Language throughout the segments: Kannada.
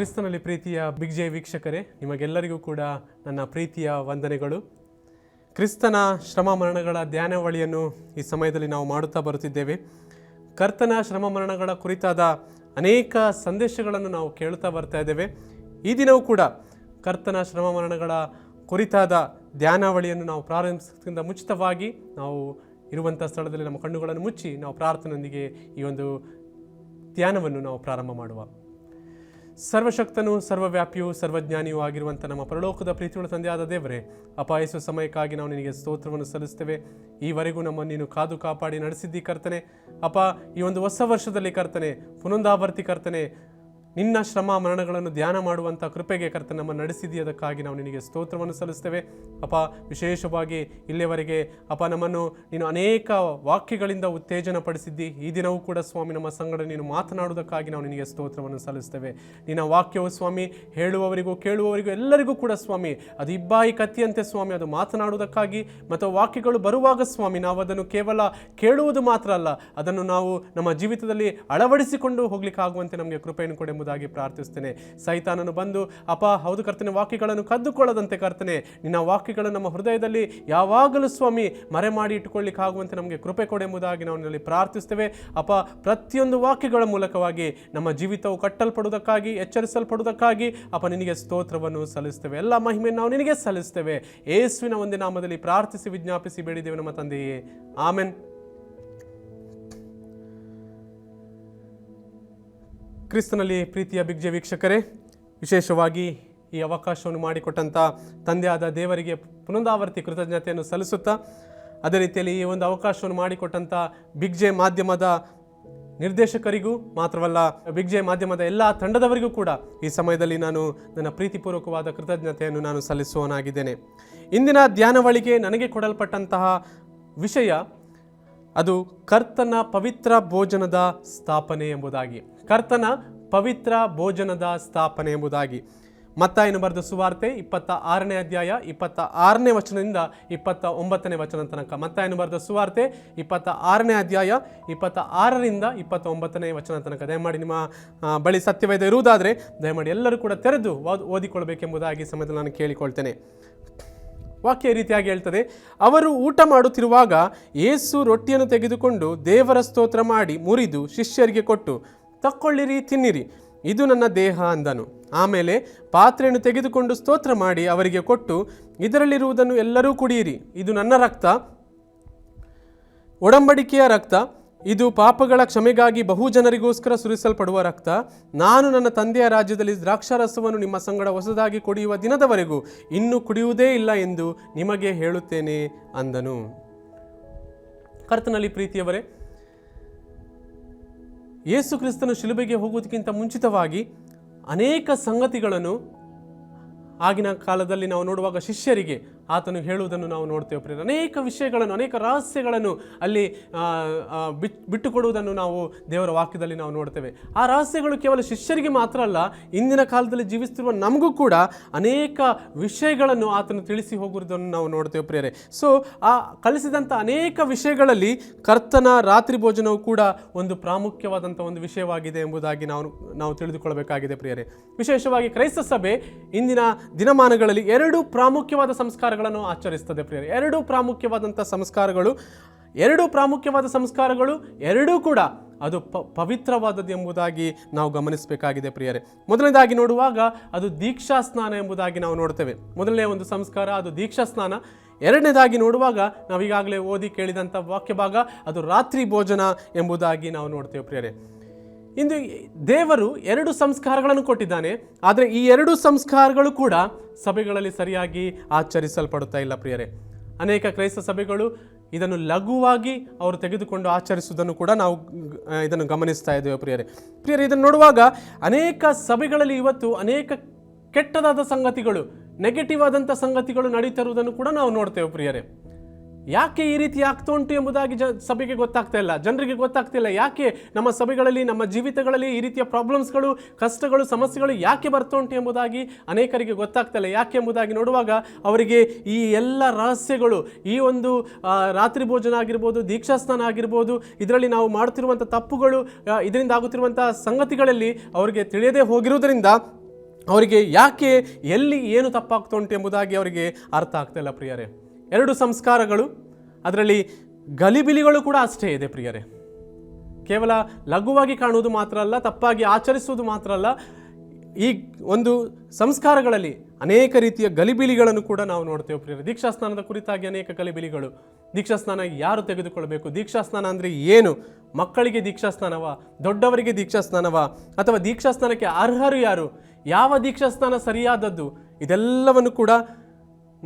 ಕ್ರಿಸ್ತನಲ್ಲಿ ಪ್ರೀತಿಯ ಬಿಗ್ ಜೈ ವೀಕ್ಷಕರೇ, ನಿಮಗೆಲ್ಲರಿಗೂ ಕೂಡ ನನ್ನ ಪ್ರೀತಿಯ ವಂದನೆಗಳು. ಕ್ರಿಸ್ತನ ಶ್ರಮ ಮರಣಗಳ ಧ್ಯಾನಾವಳಿಯನ್ನು ಈ ಸಮಯದಲ್ಲಿ ನಾವು ಮಾಡುತ್ತಾ ಬರುತ್ತಿದ್ದೇವೆ. ಕರ್ತನ ಶ್ರಮ ಮರಣಗಳ ಕುರಿತಾದ ಅನೇಕ ಸಂದೇಶಗಳನ್ನು ನಾವು ಕೇಳುತ್ತಾ ಬರ್ತಾ ಇದ್ದೇವೆ. ಈ ದಿನವೂ ಕೂಡ ಕರ್ತನ ಶ್ರಮ ಮರಣಗಳ ಕುರಿತಾದ ಧ್ಯಾನಾವಳಿಯನ್ನು ನಾವು ಪ್ರಾರಂಭಿಸೋದ್ರಿಂದ ಮುಚಿತವಾಗಿ ನಾವು ಇರುವಂಥ ಸ್ಥಳದಲ್ಲಿ ನಮ್ಮ ಕಣ್ಣುಗಳನ್ನು ಮುಚ್ಚಿ ನಾವು ಪ್ರಾರ್ಥನೆಯೊಂದಿಗೆ ಈ ಒಂದು ಧ್ಯಾನವನ್ನು ನಾವು ಪ್ರಾರಂಭ ಮಾಡುವ. ಸರ್ವಶಕ್ತನು, ಸರ್ವವ್ಯಾಪಿಯು, ಸರ್ವಜ್ಞಾನಿಯೂ ಆಗಿರುವಂಥ ನಮ್ಮ ಪರಲೋಕದ ಪ್ರೀತಿಯುಳ್ಳ ತಂದೆಯಾದ ದೇವರೇ ಅಪಾಯಿಸುವ ಸಮಯಕ್ಕಾಗಿ ನಾವು ನಿನಗೆ ಸ್ತೋತ್ರವನ್ನು ಸಲ್ಲಿಸ್ತೇವೆ ಈವರೆಗೂ ನಮ್ಮನ್ನು ನೀನು ಕಾದು ಕಾಪಾಡಿ ನಡೆಸಿದ್ದಿ ಕರ್ತನೆ. ಅಪ ಈ ಒಂದು ಹೊಸ ವರ್ಷದಲ್ಲಿ ಕರ್ತನೆ ಪುನಂದಾವರ್ತಿ ಕರ್ತನೆ ನಿನ್ನ ಶ್ರಮ ಮರಣಗಳನ್ನು ಧ್ಯಾನ ಮಾಡುವಂಥ ಕೃಪೆಗೆ ಕರ್ತ ನಮ್ಮ ನಡೆಸಿದೆಯದಕ್ಕಾಗಿ ನಾವು ನಿನಗೆ ಸ್ತೋತ್ರವನ್ನು ಸಲ್ಲಿಸ್ತೇವೆ. ಅಪ್ಪ, ವಿಶೇಷವಾಗಿ ಇಲ್ಲಿಯವರೆಗೆ, ಅಪ್ಪ, ನಮ್ಮನ್ನು ನೀನು ಅನೇಕ ವಾಕ್ಯಗಳಿಂದ ಉತ್ತೇಜನ ಪಡಿಸಿದ್ದಿ ಈ ದಿನವೂ ಕೂಡ ಸ್ವಾಮಿ, ನಮ್ಮ ಸಂಗಡ ನೀನು ಮಾತನಾಡುವುದಕ್ಕಾಗಿ ನಾವು ನಿನಗೆ ಸ್ತೋತ್ರವನ್ನು ಸಲ್ಲಿಸ್ತೇವೆ. ನಿನ್ನ ವಾಕ್ಯವು ಸ್ವಾಮಿ, ಹೇಳುವವರಿಗೂ ಕೇಳುವವರಿಗೂ ಎಲ್ಲರಿಗೂ ಕೂಡ ಸ್ವಾಮಿ, ಅದು ಇಬ್ಬಾಯಿ ಕತ್ತಿಯಂತೆ ಸ್ವಾಮಿ, ಅದು ಮಾತನಾಡುವುದಕ್ಕಾಗಿ ಮತ್ತು ವಾಕ್ಯಗಳು ಬರುವಾಗ ಸ್ವಾಮಿ, ನಾವು ಅದನ್ನು ಕೇವಲ ಕೇಳುವುದು ಮಾತ್ರ ಅಲ್ಲ, ಅದನ್ನು ನಾವು ನಮ್ಮ ಜೀವಿತದಲ್ಲಿ ಅಳವಡಿಸಿಕೊಂಡು ಹೋಗ್ಲಿಕ್ಕೆ ಆಗುವಂತೆ ನಮಗೆ ಕೃಪೆಯನ್ನು ಕೊಡಿ. ಎಂಬುದಾಗಿ ಪ್ರಾರ್ಥಿಸ್ತೇನೆ. ಸೈತಾನನು ಬಂದು ಅಪ ಹೌದು ಕರ್ತನೆ, ವಾಕ್ಯಗಳನ್ನು ಕದ್ದುಕೊಳ್ಳದಂತೆ ಕರ್ತನೆ, ನಿನ್ನ ವಾಕ್ಯಗಳು ನಮ್ಮ ಹೃದಯದಲ್ಲಿ ಯಾವಾಗಲೂ ಸ್ವಾಮಿ ಮರೆ ಮಾಡಿ ಇಟ್ಟುಕೊಳ್ಳಿಕ್ಕಾಗುವಂತೆ ನಮಗೆ ಕೃಪೆ ಕೊಡೆಂಬುದಾಗಿ ನಾವು ನಿನ್ನಲ್ಲಿ ಪ್ರಾರ್ಥಿಸ್ತೇವೆ. ಅಪ ಪ್ರತಿಯೊಂದು ವಾಕ್ಯಗಳ ಮೂಲಕವಾಗಿ ನಮ್ಮ ಜೀವಿತವು ಕಟ್ಟಲ್ಪಡುವುದಕ್ಕಾಗಿ, ಎಚ್ಚರಿಸಲ್ಪಡುವುದಕ್ಕಾಗಿ ಅಪ ನಿನಗೆ ಸ್ತೋತ್ರವನ್ನು ಸಲ್ಲಿಸ್ತೇವೆ. ಎಲ್ಲ ಮಹಿಮೆಯನ್ನು ನಾವು ನಿನಗೆ ಸಲ್ಲಿಸ್ತೇವೆ. ಏಸುವಿನ ಒಂದೇ ನಾಮದಲ್ಲಿ ಪ್ರಾರ್ಥಿಸಿ, ವಿಜ್ಞಾಪಿಸಿ, ಬೇಡಿದ್ದೇವೆ ನಮ್ಮ ತಂದೆಯೇ. ಆಮೆನ್. ಕ್ರಿಸ್ತನಲ್ಲಿ ಪ್ರೀತಿಯ ಬಿಗ್ಜೆ ವೀಕ್ಷಕರೇ, ವಿಶೇಷವಾಗಿ ಈ ಅವಕಾಶವನ್ನು ಮಾಡಿಕೊಟ್ಟಂಥ ತಂದೆಯಾದ ದೇವರಿಗೆ ಪುನರಾವರ್ತಿ ಕೃತಜ್ಞತೆಯನ್ನು ಸಲ್ಲಿಸುತ್ತಾ, ಅದೇ ರೀತಿಯಲ್ಲಿ ಈ ಒಂದು ಅವಕಾಶವನ್ನು ಮಾಡಿಕೊಟ್ಟಂಥ ಬಿಗ್ಜೆ ಮಾಧ್ಯಮದ ನಿರ್ದೇಶಕರಿಗೂ ಮಾತ್ರವಲ್ಲ, ಬಿಗ್ಜೆ ಮಾಧ್ಯಮದ ಎಲ್ಲ ತಂಡದವರಿಗೂ ಕೂಡ ಈ ಸಮಯದಲ್ಲಿ ನಾನು ನನ್ನ ಪ್ರೀತಿಪೂರ್ವಕವಾದ ಕೃತಜ್ಞತೆಯನ್ನು ನಾನು ಸಲ್ಲಿಸುವನಾಗಿದ್ದೇನೆ ಇಂದಿನ ಧ್ಯಾನವಳಿಗೆ ನನಗೆ ಕೊಡಲ್ಪಟ್ಟಂತಹ ವಿಷಯ ಅದು ಕರ್ತನ ಪವಿತ್ರ ಭೋಜನದ ಸ್ಥಾಪನೆ ಎಂಬುದಾಗಿ. ಕರ್ತನ ಪವಿತ್ರ ಭೋಜನದ ಸ್ಥಾಪನೆ ಎಂಬುದಾಗಿ. ಮತ್ತಾಯನು ಬರೆದ ಸುವಾರ್ತೆ ಇಪ್ಪತ್ತ ಆರನೇ ಅಧ್ಯಾಯ ಇಪ್ಪತ್ತ ಆರನೇ ವಚನದಿಂದ ಇಪ್ಪತ್ತ ಒಂಬತ್ತನೇ ವಚನ ತನಕ. ಮತ್ತಾಯನು ಬರೆದ ಸುವಾರ್ತೆ ಇಪ್ಪತ್ತ ಆರನೇ ಅಧ್ಯಾಯ ಇಪ್ಪತ್ತ ಆರರಿಂದ ಇಪ್ಪತ್ತ ಒಂಬತ್ತನೇ ವಚನ ತನಕ. ದಯಮಾಡಿ ನಿಮ್ಮ ಬಳಿ ಸತ್ಯವೇದ ಇರುವುದಾದರೆ ದಯಮಾಡಿ ಎಲ್ಲರೂ ಕೂಡ ತೆರೆದು ಓದ್ ಓದಿಕೊಳ್ಬೇಕೆಂಬುದಾಗಿ ಸಮಯದಲ್ಲಿ ನಾನು ಕೇಳಿಕೊಳ್ತೇನೆ. ವಾಕ್ಯ ರೀತಿಯಾಗಿ ಹೇಳ್ತದೆ, ಅವರು ಊಟ ಮಾಡುತ್ತಿರುವಾಗ ಏಸು ರೊಟ್ಟಿಯನ್ನು ತೆಗೆದುಕೊಂಡು ದೇವರ ಸ್ತೋತ್ರ ಮಾಡಿ ಮುರಿದು ಶಿಷ್ಯರಿಗೆ ಕೊಟ್ಟು, ತಕ್ಕೊಳ್ಳಿರಿ, ತಿನ್ನಿರಿ, ಇದು ನನ್ನ ದೇಹ ಅಂದನು. ಆಮೇಲೆ ಪಾತ್ರೆಯನ್ನು ತೆಗೆದುಕೊಂಡು ಸ್ತೋತ್ರ ಮಾಡಿ ಅವರಿಗೆ ಕೊಟ್ಟು, ಇದರಲ್ಲಿರುವುದನ್ನು ಎಲ್ಲರೂ ಕುಡಿಯಿರಿ, ಇದು ನನ್ನ ರಕ್ತ, ಒಡಂಬಡಿಕೆಯ ರಕ್ತ ಇದು ಪಾಪಗಳ ಕ್ಷಮೆಗಾಗಿ ಬಹು ಜನರಿಗೋಸ್ಕರ ಸುರಿಸಲ್ಪಡುವ ರಕ್ತ. ನಾನು ನನ್ನ ತಂದೆಯ ರಾಜ್ಯದಲ್ಲಿ ದ್ರಾಕ್ಷಾರಸವನ್ನು ನಿಮ್ಮ ಸಂಗಡ ಹೊಸದಾಗಿ ಕುಡಿಯುವ ದಿನದವರೆಗೂ ಇನ್ನೂ ಕುಡಿಯುವುದೇ ಇಲ್ಲ ಎಂದು ನಿಮಗೆ ಹೇಳುತ್ತೇನೆ ಅಂದನು. ಕರ್ತನಲ್ಲಿ ಪ್ರೀತಿಯವರೇ, ಯೇಸು ಕ್ರಿಸ್ತನು ಶಿಲುಬೆಗೆ ಹೋಗುವುದಕ್ಕಿಂತ ಮುಂಚಿತವಾಗಿ ಅನೇಕ ಸಂಗತಿಗಳನ್ನು ಆಗಿನ ಕಾಲದಲ್ಲಿ ನಾವು ನೋಡುವಾಗ ಶಿಷ್ಯರಿಗೆ ಆತನು ಹೇಳುವುದನ್ನು ನಾವು ನೋಡ್ತೇವೆ ಪ್ರಿಯರೇ. ಅನೇಕ ವಿಷಯಗಳನ್ನು, ಅನೇಕ ರಹಸ್ಯಗಳನ್ನು ಅಲ್ಲಿ ಬಿಟ್ಟುಕೊಡುವುದನ್ನು ನಾವು ದೇವರ ವಾಕ್ಯದಲ್ಲಿ ನಾವು ನೋಡ್ತೇವೆ. ಆ ರಹಸ್ಯಗಳು ಕೇವಲ ಶಿಷ್ಯರಿಗೆ ಮಾತ್ರ ಅಲ್ಲ, ಇಂದಿನ ಕಾಲದಲ್ಲಿ ಜೀವಿಸುತ್ತಿರುವ ನಮಗೂ ಕೂಡ ಅನೇಕ ವಿಷಯಗಳನ್ನು ಆತನು ತಿಳಿಸಿ ಹೋಗುವುದನ್ನು ನಾವು ನೋಡ್ತೇವೆ ಪ್ರಿಯರೇ. ಸೊ ಆ ಕಲಿಸಿದಂಥ ಅನೇಕ ವಿಷಯಗಳಲ್ಲಿ ಕರ್ತನ ರಾತ್ರಿ ಭೋಜನವು ಕೂಡ ಒಂದು ಪ್ರಾಮುಖ್ಯವಾದಂಥ ಒಂದು ವಿಷಯವಾಗಿದೆ ಎಂಬುದಾಗಿ ನಾವು ನಾವು ತಿಳಿದುಕೊಳ್ಳಬೇಕಾಗಿದೆ ಪ್ರಿಯರೇ. ವಿಶೇಷವಾಗಿ ಕ್ರೈಸ್ತ ಸಭೆ ಇಂದಿನ ದಿನಮಾನಗಳಲ್ಲಿ ಎರಡು ಪ್ರಾಮುಖ್ಯವಾದ ಸಂಸ್ಕಾರಗಳನ್ನು ಆಚರಿಸ್ತದೆ ಪ್ರಿಯರು. ಎರಡು ಪ್ರಾಮುಖ್ಯವಾದಂಥ ಸಂಸ್ಕಾರಗಳು, ಎರಡು ಪ್ರಾಮುಖ್ಯವಾದ ಸಂಸ್ಕಾರಗಳು, ಎರಡೂ ಕೂಡ ಅದು ಪ, ಪವಿತ್ರವಾದದ್ದು ಎಂಬುದಾಗಿ ನಾವು ಗಮನಿಸಬೇಕಾಗಿದೆ ಪ್ರಿಯರೇ. ಮೊದಲನೇದಾಗಿ ನೋಡುವಾಗ ಅದು ದೀಕ್ಷಾ ಸ್ನಾನ ಎಂಬುದಾಗಿ ನಾವು ನೋಡ್ತೇವೆ. ಮೊದಲನೇ ಒಂದು ಸಂಸ್ಕಾರ, ಅದು ದೀಕ್ಷಾ ಸ್ನಾನ. ಎರಡನೇದಾಗಿ ನೋಡುವಾಗ ನಾವೀಗಾಗಲೇ ಓದಿ ಕೇಳಿದಂಥ ವಾಕ್ಯ ಭಾಗ ಅದು ರಾತ್ರಿ ಭೋಜನ ಎಂಬುದಾಗಿ ನಾವು ನೋಡ್ತೇವೆ ಪ್ರಿಯರೇ. ಇಂದು ದೇವರು ಎರಡು ಸಂಸ್ಕಾರಗಳನ್ನು ಕೊಟ್ಟಿದ್ದಾನೆ, ಆದರೆ ಈ ಎರಡು ಸಂಸ್ಕಾರಗಳು ಕೂಡ ಸಭೆಗಳಲ್ಲಿ ಸರಿಯಾಗಿ ಆಚರಿಸಲ್ಪಡುತ್ತಾ ಇಲ್ಲ ಪ್ರಿಯರೇ. ಅನೇಕ ಕ್ರೈಸ್ತ ಸಭೆಗಳು ಇದನ್ನು ಲಘುವಾಗಿ ಅವರು ತೆಗೆದುಕೊಂಡು ಆಚರಿಸುವುದನ್ನು ಕೂಡ ನಾವು ಇದನ್ನು ಗಮನಿಸ್ತಾ ಇದ್ದೇವೆ ಪ್ರಿಯರೇ. ಪ್ರಿಯರೇ, ಇದನ್ನು ನೋಡುವಾಗ ಅನೇಕ ಸಭೆಗಳಲ್ಲಿ ಇವತ್ತು ಅನೇಕ ಕೆಟ್ಟದಾದ ಸಂಗತಿಗಳು ನೆಗೆಟಿವ್ ಆದಂಥ ಸಂಗತಿಗಳು ನಡೀತಿರುವುದನ್ನು ಕೂಡ ನಾವು ನೋಡ್ತೇವೆ ಪ್ರಿಯರೇ. ಯಾಕೆ ಈ ರೀತಿ ಆಗ್ತಾ ಉಂಟು ಎಂಬುದಾಗಿ ಜ ಸಭೆಗೆ ಗೊತ್ತಾಗ್ತಾ ಇಲ್ಲ. ಜನರಿಗೆ ಗೊತ್ತಾಗ್ತಿಲ್ಲ ಯಾಕೆ ನಮ್ಮ ಸಭೆಗಳಲ್ಲಿ, ನಮ್ಮ ಜೀವಿತಗಳಲ್ಲಿ ಈ ರೀತಿಯ ಪ್ರಾಬ್ಲಮ್ಸ್ಗಳು, ಕಷ್ಟಗಳು, ಸಮಸ್ಯೆಗಳು ಯಾಕೆ ಬರ್ತಾ ಉಂಟು ಎಂಬುದಾಗಿ ಅನೇಕರಿಗೆ ಗೊತ್ತಾಗ್ತಾ ಇಲ್ಲ. ಯಾಕೆ ಎಂಬುದಾಗಿ ನೋಡುವಾಗ ಅವರಿಗೆ ಈ ಎಲ್ಲ ರಹಸ್ಯಗಳು, ಈ ಒಂದು ರಾತ್ರಿ ಭೋಜನ ಆಗಿರ್ಬೋದು, ದೀಕ್ಷಾ ಸ್ನಾನ ಆಗಿರ್ಬೋದು, ಇದರಲ್ಲಿ ನಾವು ಮಾಡ್ತಿರುವಂಥ ತಪ್ಪುಗಳು ಇದರಿಂದ ಆಗುತ್ತಿರುವಂಥ ಸಂಗತಿಗಳಲ್ಲಿ ಅವರಿಗೆ ತಿಳಿಯದೇ ಹೋಗಿರುವುದರಿಂದ ಅವರಿಗೆ ಯಾಕೆ, ಎಲ್ಲಿ ಏನು ತಪ್ಪಾಗ್ತಾ ಉಂಟು ಎಂಬುದಾಗಿ ಅವರಿಗೆ ಅರ್ಥ ಆಗ್ತಾಯಿಲ್ಲ ಪ್ರಿಯರೇ. ಎರಡು ಸಂಸ್ಕಾರಗಳು, ಅದರಲ್ಲಿ ಗಲಿಬಿಲಿಗಳು ಕೂಡ ಅಷ್ಟೇ ಇದೆ ಪ್ರಿಯರೇ. ಕೇವಲ ಲಘುವಾಗಿ ಕಾಣುವುದು ಮಾತ್ರ ಅಲ್ಲ, ತಪ್ಪಾಗಿ ಆಚರಿಸುವುದು ಮಾತ್ರ ಅಲ್ಲ, ಈ ಒಂದು ಸಂಸ್ಕಾರಗಳಲ್ಲಿ ಅನೇಕ ರೀತಿಯ ಗಲಿಬಿಲಿಗಳನ್ನು ಕೂಡ ನಾವು ನೋಡ್ತೇವೆ ಪ್ರಿಯರೇ. ದೀಕ್ಷಾಸ್ನಾನದ ಕುರಿತಾಗಿ ಅನೇಕ ಗಲಿಬಿಲಿಗಳು. ದೀಕ್ಷಾಸ್ನಾನ ಯಾರು ತೆಗೆದುಕೊಳ್ಳಬೇಕು? ದೀಕ್ಷಾಸ್ನಾನ ಅಂದರೆ ಏನು? ಮಕ್ಕಳಿಗೆ ದೀಕ್ಷಾಸ್ನಾನವ? ದೊಡ್ಡವರಿಗೆ ದೀಕ್ಷಾಸ್ನಾನವ? ಅಥವಾ ದೀಕ್ಷಾಸ್ನಾನಕ್ಕೆ ಅರ್ಹರು ಯಾರು? ಯಾವ ದೀಕ್ಷಾಸ್ನಾನ ಸರಿಯಾದದ್ದು? ಇದೆಲ್ಲವನ್ನು ಕೂಡ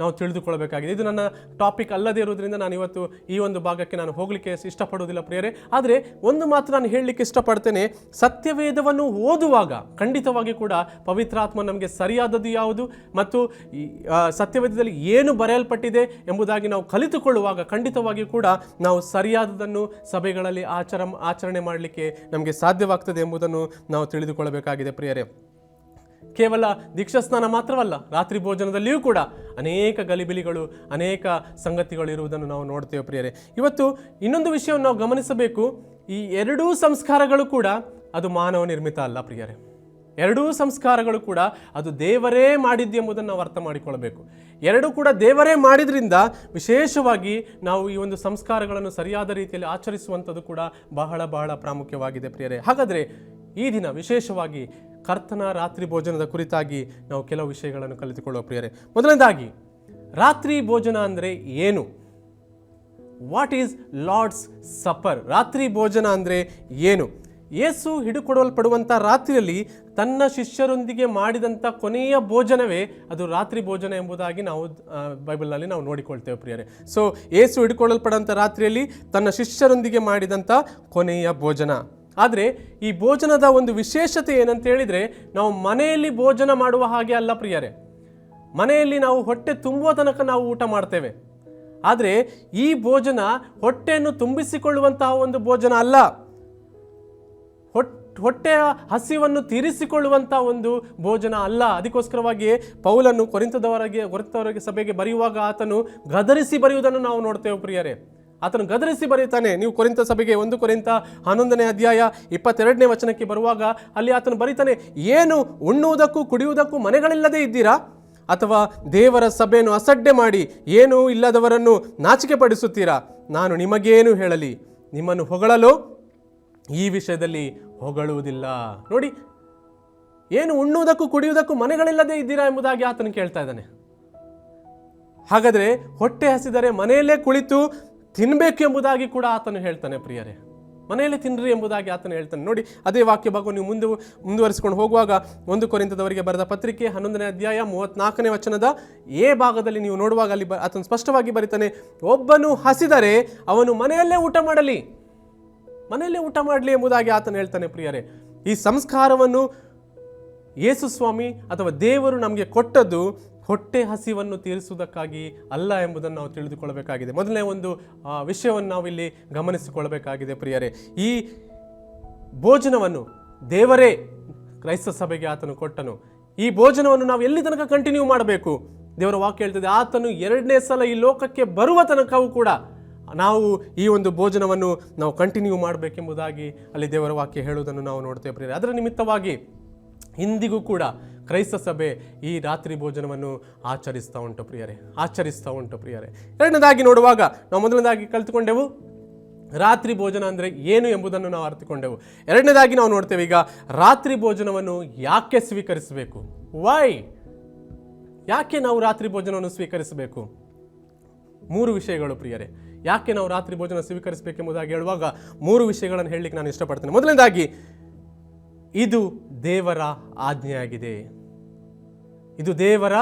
ನಾವು ತಿಳಿದುಕೊಳ್ಳಬೇಕಾಗಿದೆ. ಇದು ನನ್ನ ಟಾಪಿಕ್ ಅಲ್ಲದೇ ಇರೋದ್ರಿಂದ ನಾನು ಇವತ್ತು ಈ ಒಂದು ಭಾಗಕ್ಕೆ ನಾನು ಹೋಗಲಿಕ್ಕೆ ಇಷ್ಟಪಡೋದಿಲ್ಲ ಪ್ರಿಯರೇ. ಆದರೆ ಒಂದು ಮಾತ್ರ ನಾನು ಹೇಳಲಿಕ್ಕೆ ಇಷ್ಟಪಡ್ತೇನೆ. ಸತ್ಯವೇದವನ್ನು ಓದುವಾಗ ಖಂಡಿತವಾಗಿ ಕೂಡ ಪವಿತ್ರಾತ್ಮ ನಮಗೆ ಸರಿಯಾದದ್ದು ಯಾವುದು ಮತ್ತು ಸತ್ಯವೇದದಲ್ಲಿ ಏನು ಬರೆಯಲ್ಪಟ್ಟಿದೆ ಎಂಬುದಾಗಿ ನಾವು ಕಲಿತುಕೊಳ್ಳುವಾಗ ಖಂಡಿತವಾಗಿ ಕೂಡ ನಾವು ಸರಿಯಾದದನ್ನು ಸಭೆಗಳಲ್ಲಿ ಆಚರ, ಆಚರಣೆ ಮಾಡಲಿಕ್ಕೆ ನಮಗೆ ಸಾಧ್ಯವಾಗ್ತದೆ ಎಂಬುದನ್ನು ನಾವು ತಿಳಿದುಕೊಳ್ಳಬೇಕಾಗಿದೆ ಪ್ರಿಯರೇ. ಕೇವಲ ದೀಕ್ಷಾಸ್ನಾನ ಮಾತ್ರವಲ್ಲ, ರಾತ್ರಿ ಭೋಜನದಲ್ಲಿಯೂ ಕೂಡ ಅನೇಕ ಗಲಿಬಿಲಿಗಳು, ಅನೇಕ ಸಂಗತಿಗಳು ಇರುವುದನ್ನು ನಾವು ನೋಡ್ತೇವೆ ಪ್ರಿಯರೇ. ಇವತ್ತು ಇನ್ನೊಂದು ವಿಷಯವನ್ನು ನಾವು ಗಮನಿಸಬೇಕು. ಈ ಎರಡೂ ಸಂಸ್ಕಾರಗಳು ಕೂಡ ಅದು ಮಾನವ ನಿರ್ಮಿತ ಅಲ್ಲ ಪ್ರಿಯರೇ. ಎರಡೂ ಸಂಸ್ಕಾರಗಳು ಕೂಡ ಅದು ದೇವರೇ ಮಾಡಿದ್ದು ಎಂಬುದನ್ನು ನಾವು ಅರ್ಥ ಮಾಡಿಕೊಳ್ಳಬೇಕು. ಎರಡೂ ಕೂಡ ದೇವರೇ ಮಾಡಿದ್ರಿಂದ ವಿಶೇಷವಾಗಿ ನಾವು ಈ ಒಂದು ಸಂಸ್ಕಾರಗಳನ್ನು ಸರಿಯಾದ ರೀತಿಯಲ್ಲಿ ಆಚರಿಸುವಂಥದ್ದು ಕೂಡ ಬಹಳ ಬಹಳ ಪ್ರಾಮುಖ್ಯವಾಗಿದೆ ಪ್ರಿಯರೇ. ಹಾಗಾದರೆ ಈ ದಿನ ವಿಶೇಷವಾಗಿ ಕರ್ತನ ರಾತ್ರಿ ಭೋಜನದ ಕುರಿತಾಗಿ ನಾವು ಕೆಲವು ವಿಷಯಗಳನ್ನು ಕಲಿತುಕೊಳ್ಳುವ ಪ್ರಿಯರೇ. ಮೊದಲನೇದಾಗಿ, ರಾತ್ರಿ ಭೋಜನ ಅಂದರೆ ಏನು? ವಾಟ್ ಈಸ್ ಲಾರ್ಡ್ಸ್ ಸಪರ್ ರಾತ್ರಿ ಭೋಜನ ಅಂದರೆ ಏನು? ಯೇಸು ಹಿಡುಕೊಡಲ್ಪಡುವಂಥ ರಾತ್ರಿಯಲ್ಲಿ ತನ್ನ ಶಿಷ್ಯರೊಂದಿಗೆ ಮಾಡಿದಂಥ ಕೊನೆಯ ಭೋಜನವೇ ಅದು ರಾತ್ರಿ ಭೋಜನ ಎಂಬುದಾಗಿ ನಾವು ಬೈಬಲ್ನಲ್ಲಿ ನಾವು ನೋಡಿಕೊಳ್ತೇವೆ ಪ್ರಿಯರೇ. ಸೊ ಯೇಸು ಹಿಡ್ಕೊಳ್ಳಲ್ಪಡುವಂಥ ರಾತ್ರಿಯಲ್ಲಿ ತನ್ನ ಶಿಷ್ಯರೊಂದಿಗೆ ಮಾಡಿದಂಥ ಕೊನೆಯ ಭೋಜನ. ಆದರೆ ಈ ಭೋಜನದ ಒಂದು ವಿಶೇಷತೆ ಏನಂತ ಹೇಳಿದರೆ ನಾವು ಮನೆಯಲ್ಲಿ ಭೋಜನ ಮಾಡುವ ಹಾಗೆ ಅಲ್ಲ ಪ್ರಿಯರೇ. ಮನೆಯಲ್ಲಿ ನಾವು ಹೊಟ್ಟೆ ತುಂಬುವ ತನಕ ನಾವು ಊಟ ಮಾಡ್ತೇವೆ. ಆದರೆ ಈ ಭೋಜನ ಹೊಟ್ಟೆಯನ್ನು ತುಂಬಿಸಿಕೊಳ್ಳುವಂತಹ ಒಂದು ಭೋಜನ ಅಲ್ಲ. ಹೊಟ್, ಹೊಟ್ಟೆಯ ಹಸಿವನ್ನು ತೀರಿಸಿಕೊಳ್ಳುವಂಥ ಒಂದು ಭೋಜನ ಅಲ್ಲ. ಅದಕ್ಕೋಸ್ಕರವಾಗಿ ಪೌಲನ್ನು ಕೊರಿಂತದವರಿಗೆ ಕೊರಿಂತದವರಿಗೆ ಸಭೆಗೆ ಬರೆಯುವಾಗ ಆತನು ಗದರಿಸಿ ಬರೆಯುವುದನ್ನು ನಾವು ನೋಡ್ತೇವೆ ಪ್ರಿಯರೇ. ಆತನು ಗದರಿಸಿ ಬರೀತಾನೆ ನೀವು ಕೊರಿಂತ ಸಭೆಗೆ ಒಂದು ಕೊರಿಂತ ಹನ್ನೊಂದನೇ ಅಧ್ಯಾಯ ಇಪ್ಪತ್ತೆರಡನೇ ವಚನಕ್ಕೆ ಬರುವಾಗ ಅಲ್ಲಿ ಆತನು ಬರೀತಾನೆ, ಏನು ಉಣ್ಣುವುದಕ್ಕೂ ಕುಡಿಯುವುದಕ್ಕೂ ಮನೆಗಳಿಲ್ಲದೆ ಇದ್ದೀರಾ? ಅಥವಾ ದೇವರ ಸಭೆಯನ್ನು ಅಸಡ್ಡೆ ಮಾಡಿ ಏನೂ ಇಲ್ಲದವರನ್ನು ನಾಚಿಕೆ ಪಡಿಸುತ್ತೀರಾ ನಾನು ನಿಮಗೇನು ಹೇಳಲಿ? ನಿಮ್ಮನ್ನು ಹೊಗಳಲು? ಈ ವಿಷಯದಲ್ಲಿ ಹೊಗಳುವುದಿಲ್ಲ. ನೋಡಿ, ಏನು ಉಣ್ಣುವುದಕ್ಕೂ ಕುಡಿಯುವುದಕ್ಕೂ ಮನೆಗಳಿಲ್ಲದೆ ಇದ್ದೀರಾ? ಎಂಬುದಾಗಿ ಆತನು ಕೇಳ್ತಾ ಇದ್ದಾನೆ. ಹಾಗಾದರೆ ಹೊಟ್ಟೆ ಹಸಿದರೆ ಮನೆಯಲ್ಲೇ ಕುಳಿತು ತಿನ್ನಬೇಕು ಎಂಬುದಾಗಿ ಕೂಡ ಆತನು ಹೇಳ್ತಾನೆ ಪ್ರಿಯರೇ. ಮನೆಯಲ್ಲೇ ತಿನ್ನಿರಿ ಎಂಬುದಾಗಿ ಆತನು ಹೇಳ್ತಾನೆ. ನೋಡಿ, ಅದೇ ವಾಕ್ಯ ಭಾಗ ನೀವು ಮುಂದೆ ಮುಂದುವರಿಸಿಕೊಂಡು ಹೋಗುವಾಗ ಒಂದು ಕೊರಿಂತದವರಿಗೆ ಬರೆದ ಪತ್ರಿಕೆ ಹನ್ನೊಂದನೇ ಅಧ್ಯಾಯ ಮೂವತ್ನಾಲ್ಕನೇ ವಚನದ ಎ ಭಾಗದಲ್ಲಿ ನೀವು ನೋಡುವಾಗ ಅಲ್ಲಿ ಬ ಆತನು ಸ್ಪಷ್ಟವಾಗಿ ಬರೀತಾನೆ, ಒಬ್ಬನು ಹಸಿದರೆ ಅವನು ಮನೆಯಲ್ಲೇ ಊಟ ಮಾಡಲಿ. ಮನೆಯಲ್ಲೇ ಊಟ ಮಾಡಲಿ ಎಂಬುದಾಗಿ ಆತನು ಹೇಳ್ತಾನೆ ಪ್ರಿಯರೇ. ಈ ಸಂಸ್ಕಾರವನ್ನು ಯೇಸುಸ್ವಾಮಿ ಅಥವಾ ದೇವರು ನಮಗೆ ಕೊಟ್ಟದ್ದು ಹೊಟ್ಟೆ ಹಸಿವನ್ನು ತೀರಿಸುವುದಕ್ಕಾಗಿ ಅಲ್ಲ ಎಂಬುದನ್ನು ನಾವು ತಿಳಿದುಕೊಳ್ಳಬೇಕಾಗಿದೆ. ಮೊದಲನೇ ಒಂದು ವಿಷಯವನ್ನು ನಾವಿಲ್ಲಿ ಗಮನಿಸಿಕೊಳ್ಳಬೇಕಾಗಿದೆ ಪ್ರಿಯರೇ. ಈ ಭೋಜನವನ್ನು ದೇವರೇ ಕ್ರೈಸ್ತ ಸಭೆಗೆ ಆತನು ಕೊಟ್ಟನು. ಈ ಭೋಜನವನ್ನು ನಾವು ಎಲ್ಲಿ ತನಕ ಕಂಟಿನ್ಯೂ ಮಾಡಬೇಕು? ದೇವರ ವಾಕ್ಯ ಹೇಳ್ತದೆ, ಆತನು ಎರಡನೇ ಸಲ ಈ ಲೋಕಕ್ಕೆ ಬರುವ ತನಕವೂ ಕೂಡ ನಾವು ಈ ಒಂದು ಭೋಜನವನ್ನು ನಾವು ಕಂಟಿನ್ಯೂ ಮಾಡಬೇಕೆಂಬುದಾಗಿ ಅಲ್ಲಿ ದೇವರ ವಾಕ್ಯ ಹೇಳುವುದನ್ನು ನಾವು ನೋಡ್ತೇವೆ ಪ್ರಿಯರೇ. ಅದರ ನಿಮಿತ್ತವಾಗಿ ಇಂದಿಗೂ ಕೂಡ ಕ್ರೈಸ್ತ ಸಭೆ ಈ ರಾತ್ರಿ ಭೋಜನವನ್ನು ಆಚರಿಸ್ತಾ ಉಂಟು ಪ್ರಿಯರೇ, ಆಚರಿಸ್ತಾ ಉಂಟು ಪ್ರಿಯರೇ. ಎರಡನೇದಾಗಿ ನೋಡುವಾಗ ನಾವು ಮೊದಲನೇದಾಗಿ ಕಲಿತುಕೊಂಡೆವು ರಾತ್ರಿ ಭೋಜನ ಅಂದರೆ ಏನು ಎಂಬುದನ್ನು ನಾವು ಅರ್ಥಕೊಂಡೆವು ಎರಡನೇದಾಗಿ ನಾವು ನೋಡ್ತೇವೆ ಈಗ ರಾತ್ರಿ ಭೋಜನವನ್ನು ಯಾಕೆ ಸ್ವೀಕರಿಸಬೇಕು? ವೈ ಯಾಕೆ ನಾವು ರಾತ್ರಿ ಭೋಜನವನ್ನು ಸ್ವೀಕರಿಸಬೇಕು? ಮೂರು ವಿಷಯಗಳು ಪ್ರಿಯರೇ. ಯಾಕೆ ನಾವು ರಾತ್ರಿ ಭೋಜನ ಸ್ವೀಕರಿಸಬೇಕೆಂಬುದಾಗಿ ಹೇಳುವಾಗ ಮೂರು ವಿಷಯಗಳನ್ನು ಹೇಳಲಿಕ್ಕೆ ನಾನು ಇಷ್ಟಪಡ್ತೇನೆ. ಮೊದಲನೇದಾಗಿ ಇದು ದೇವರ ಆಜ್ಞೆಯಾಗಿದೆ. ಇದು ದೇವರ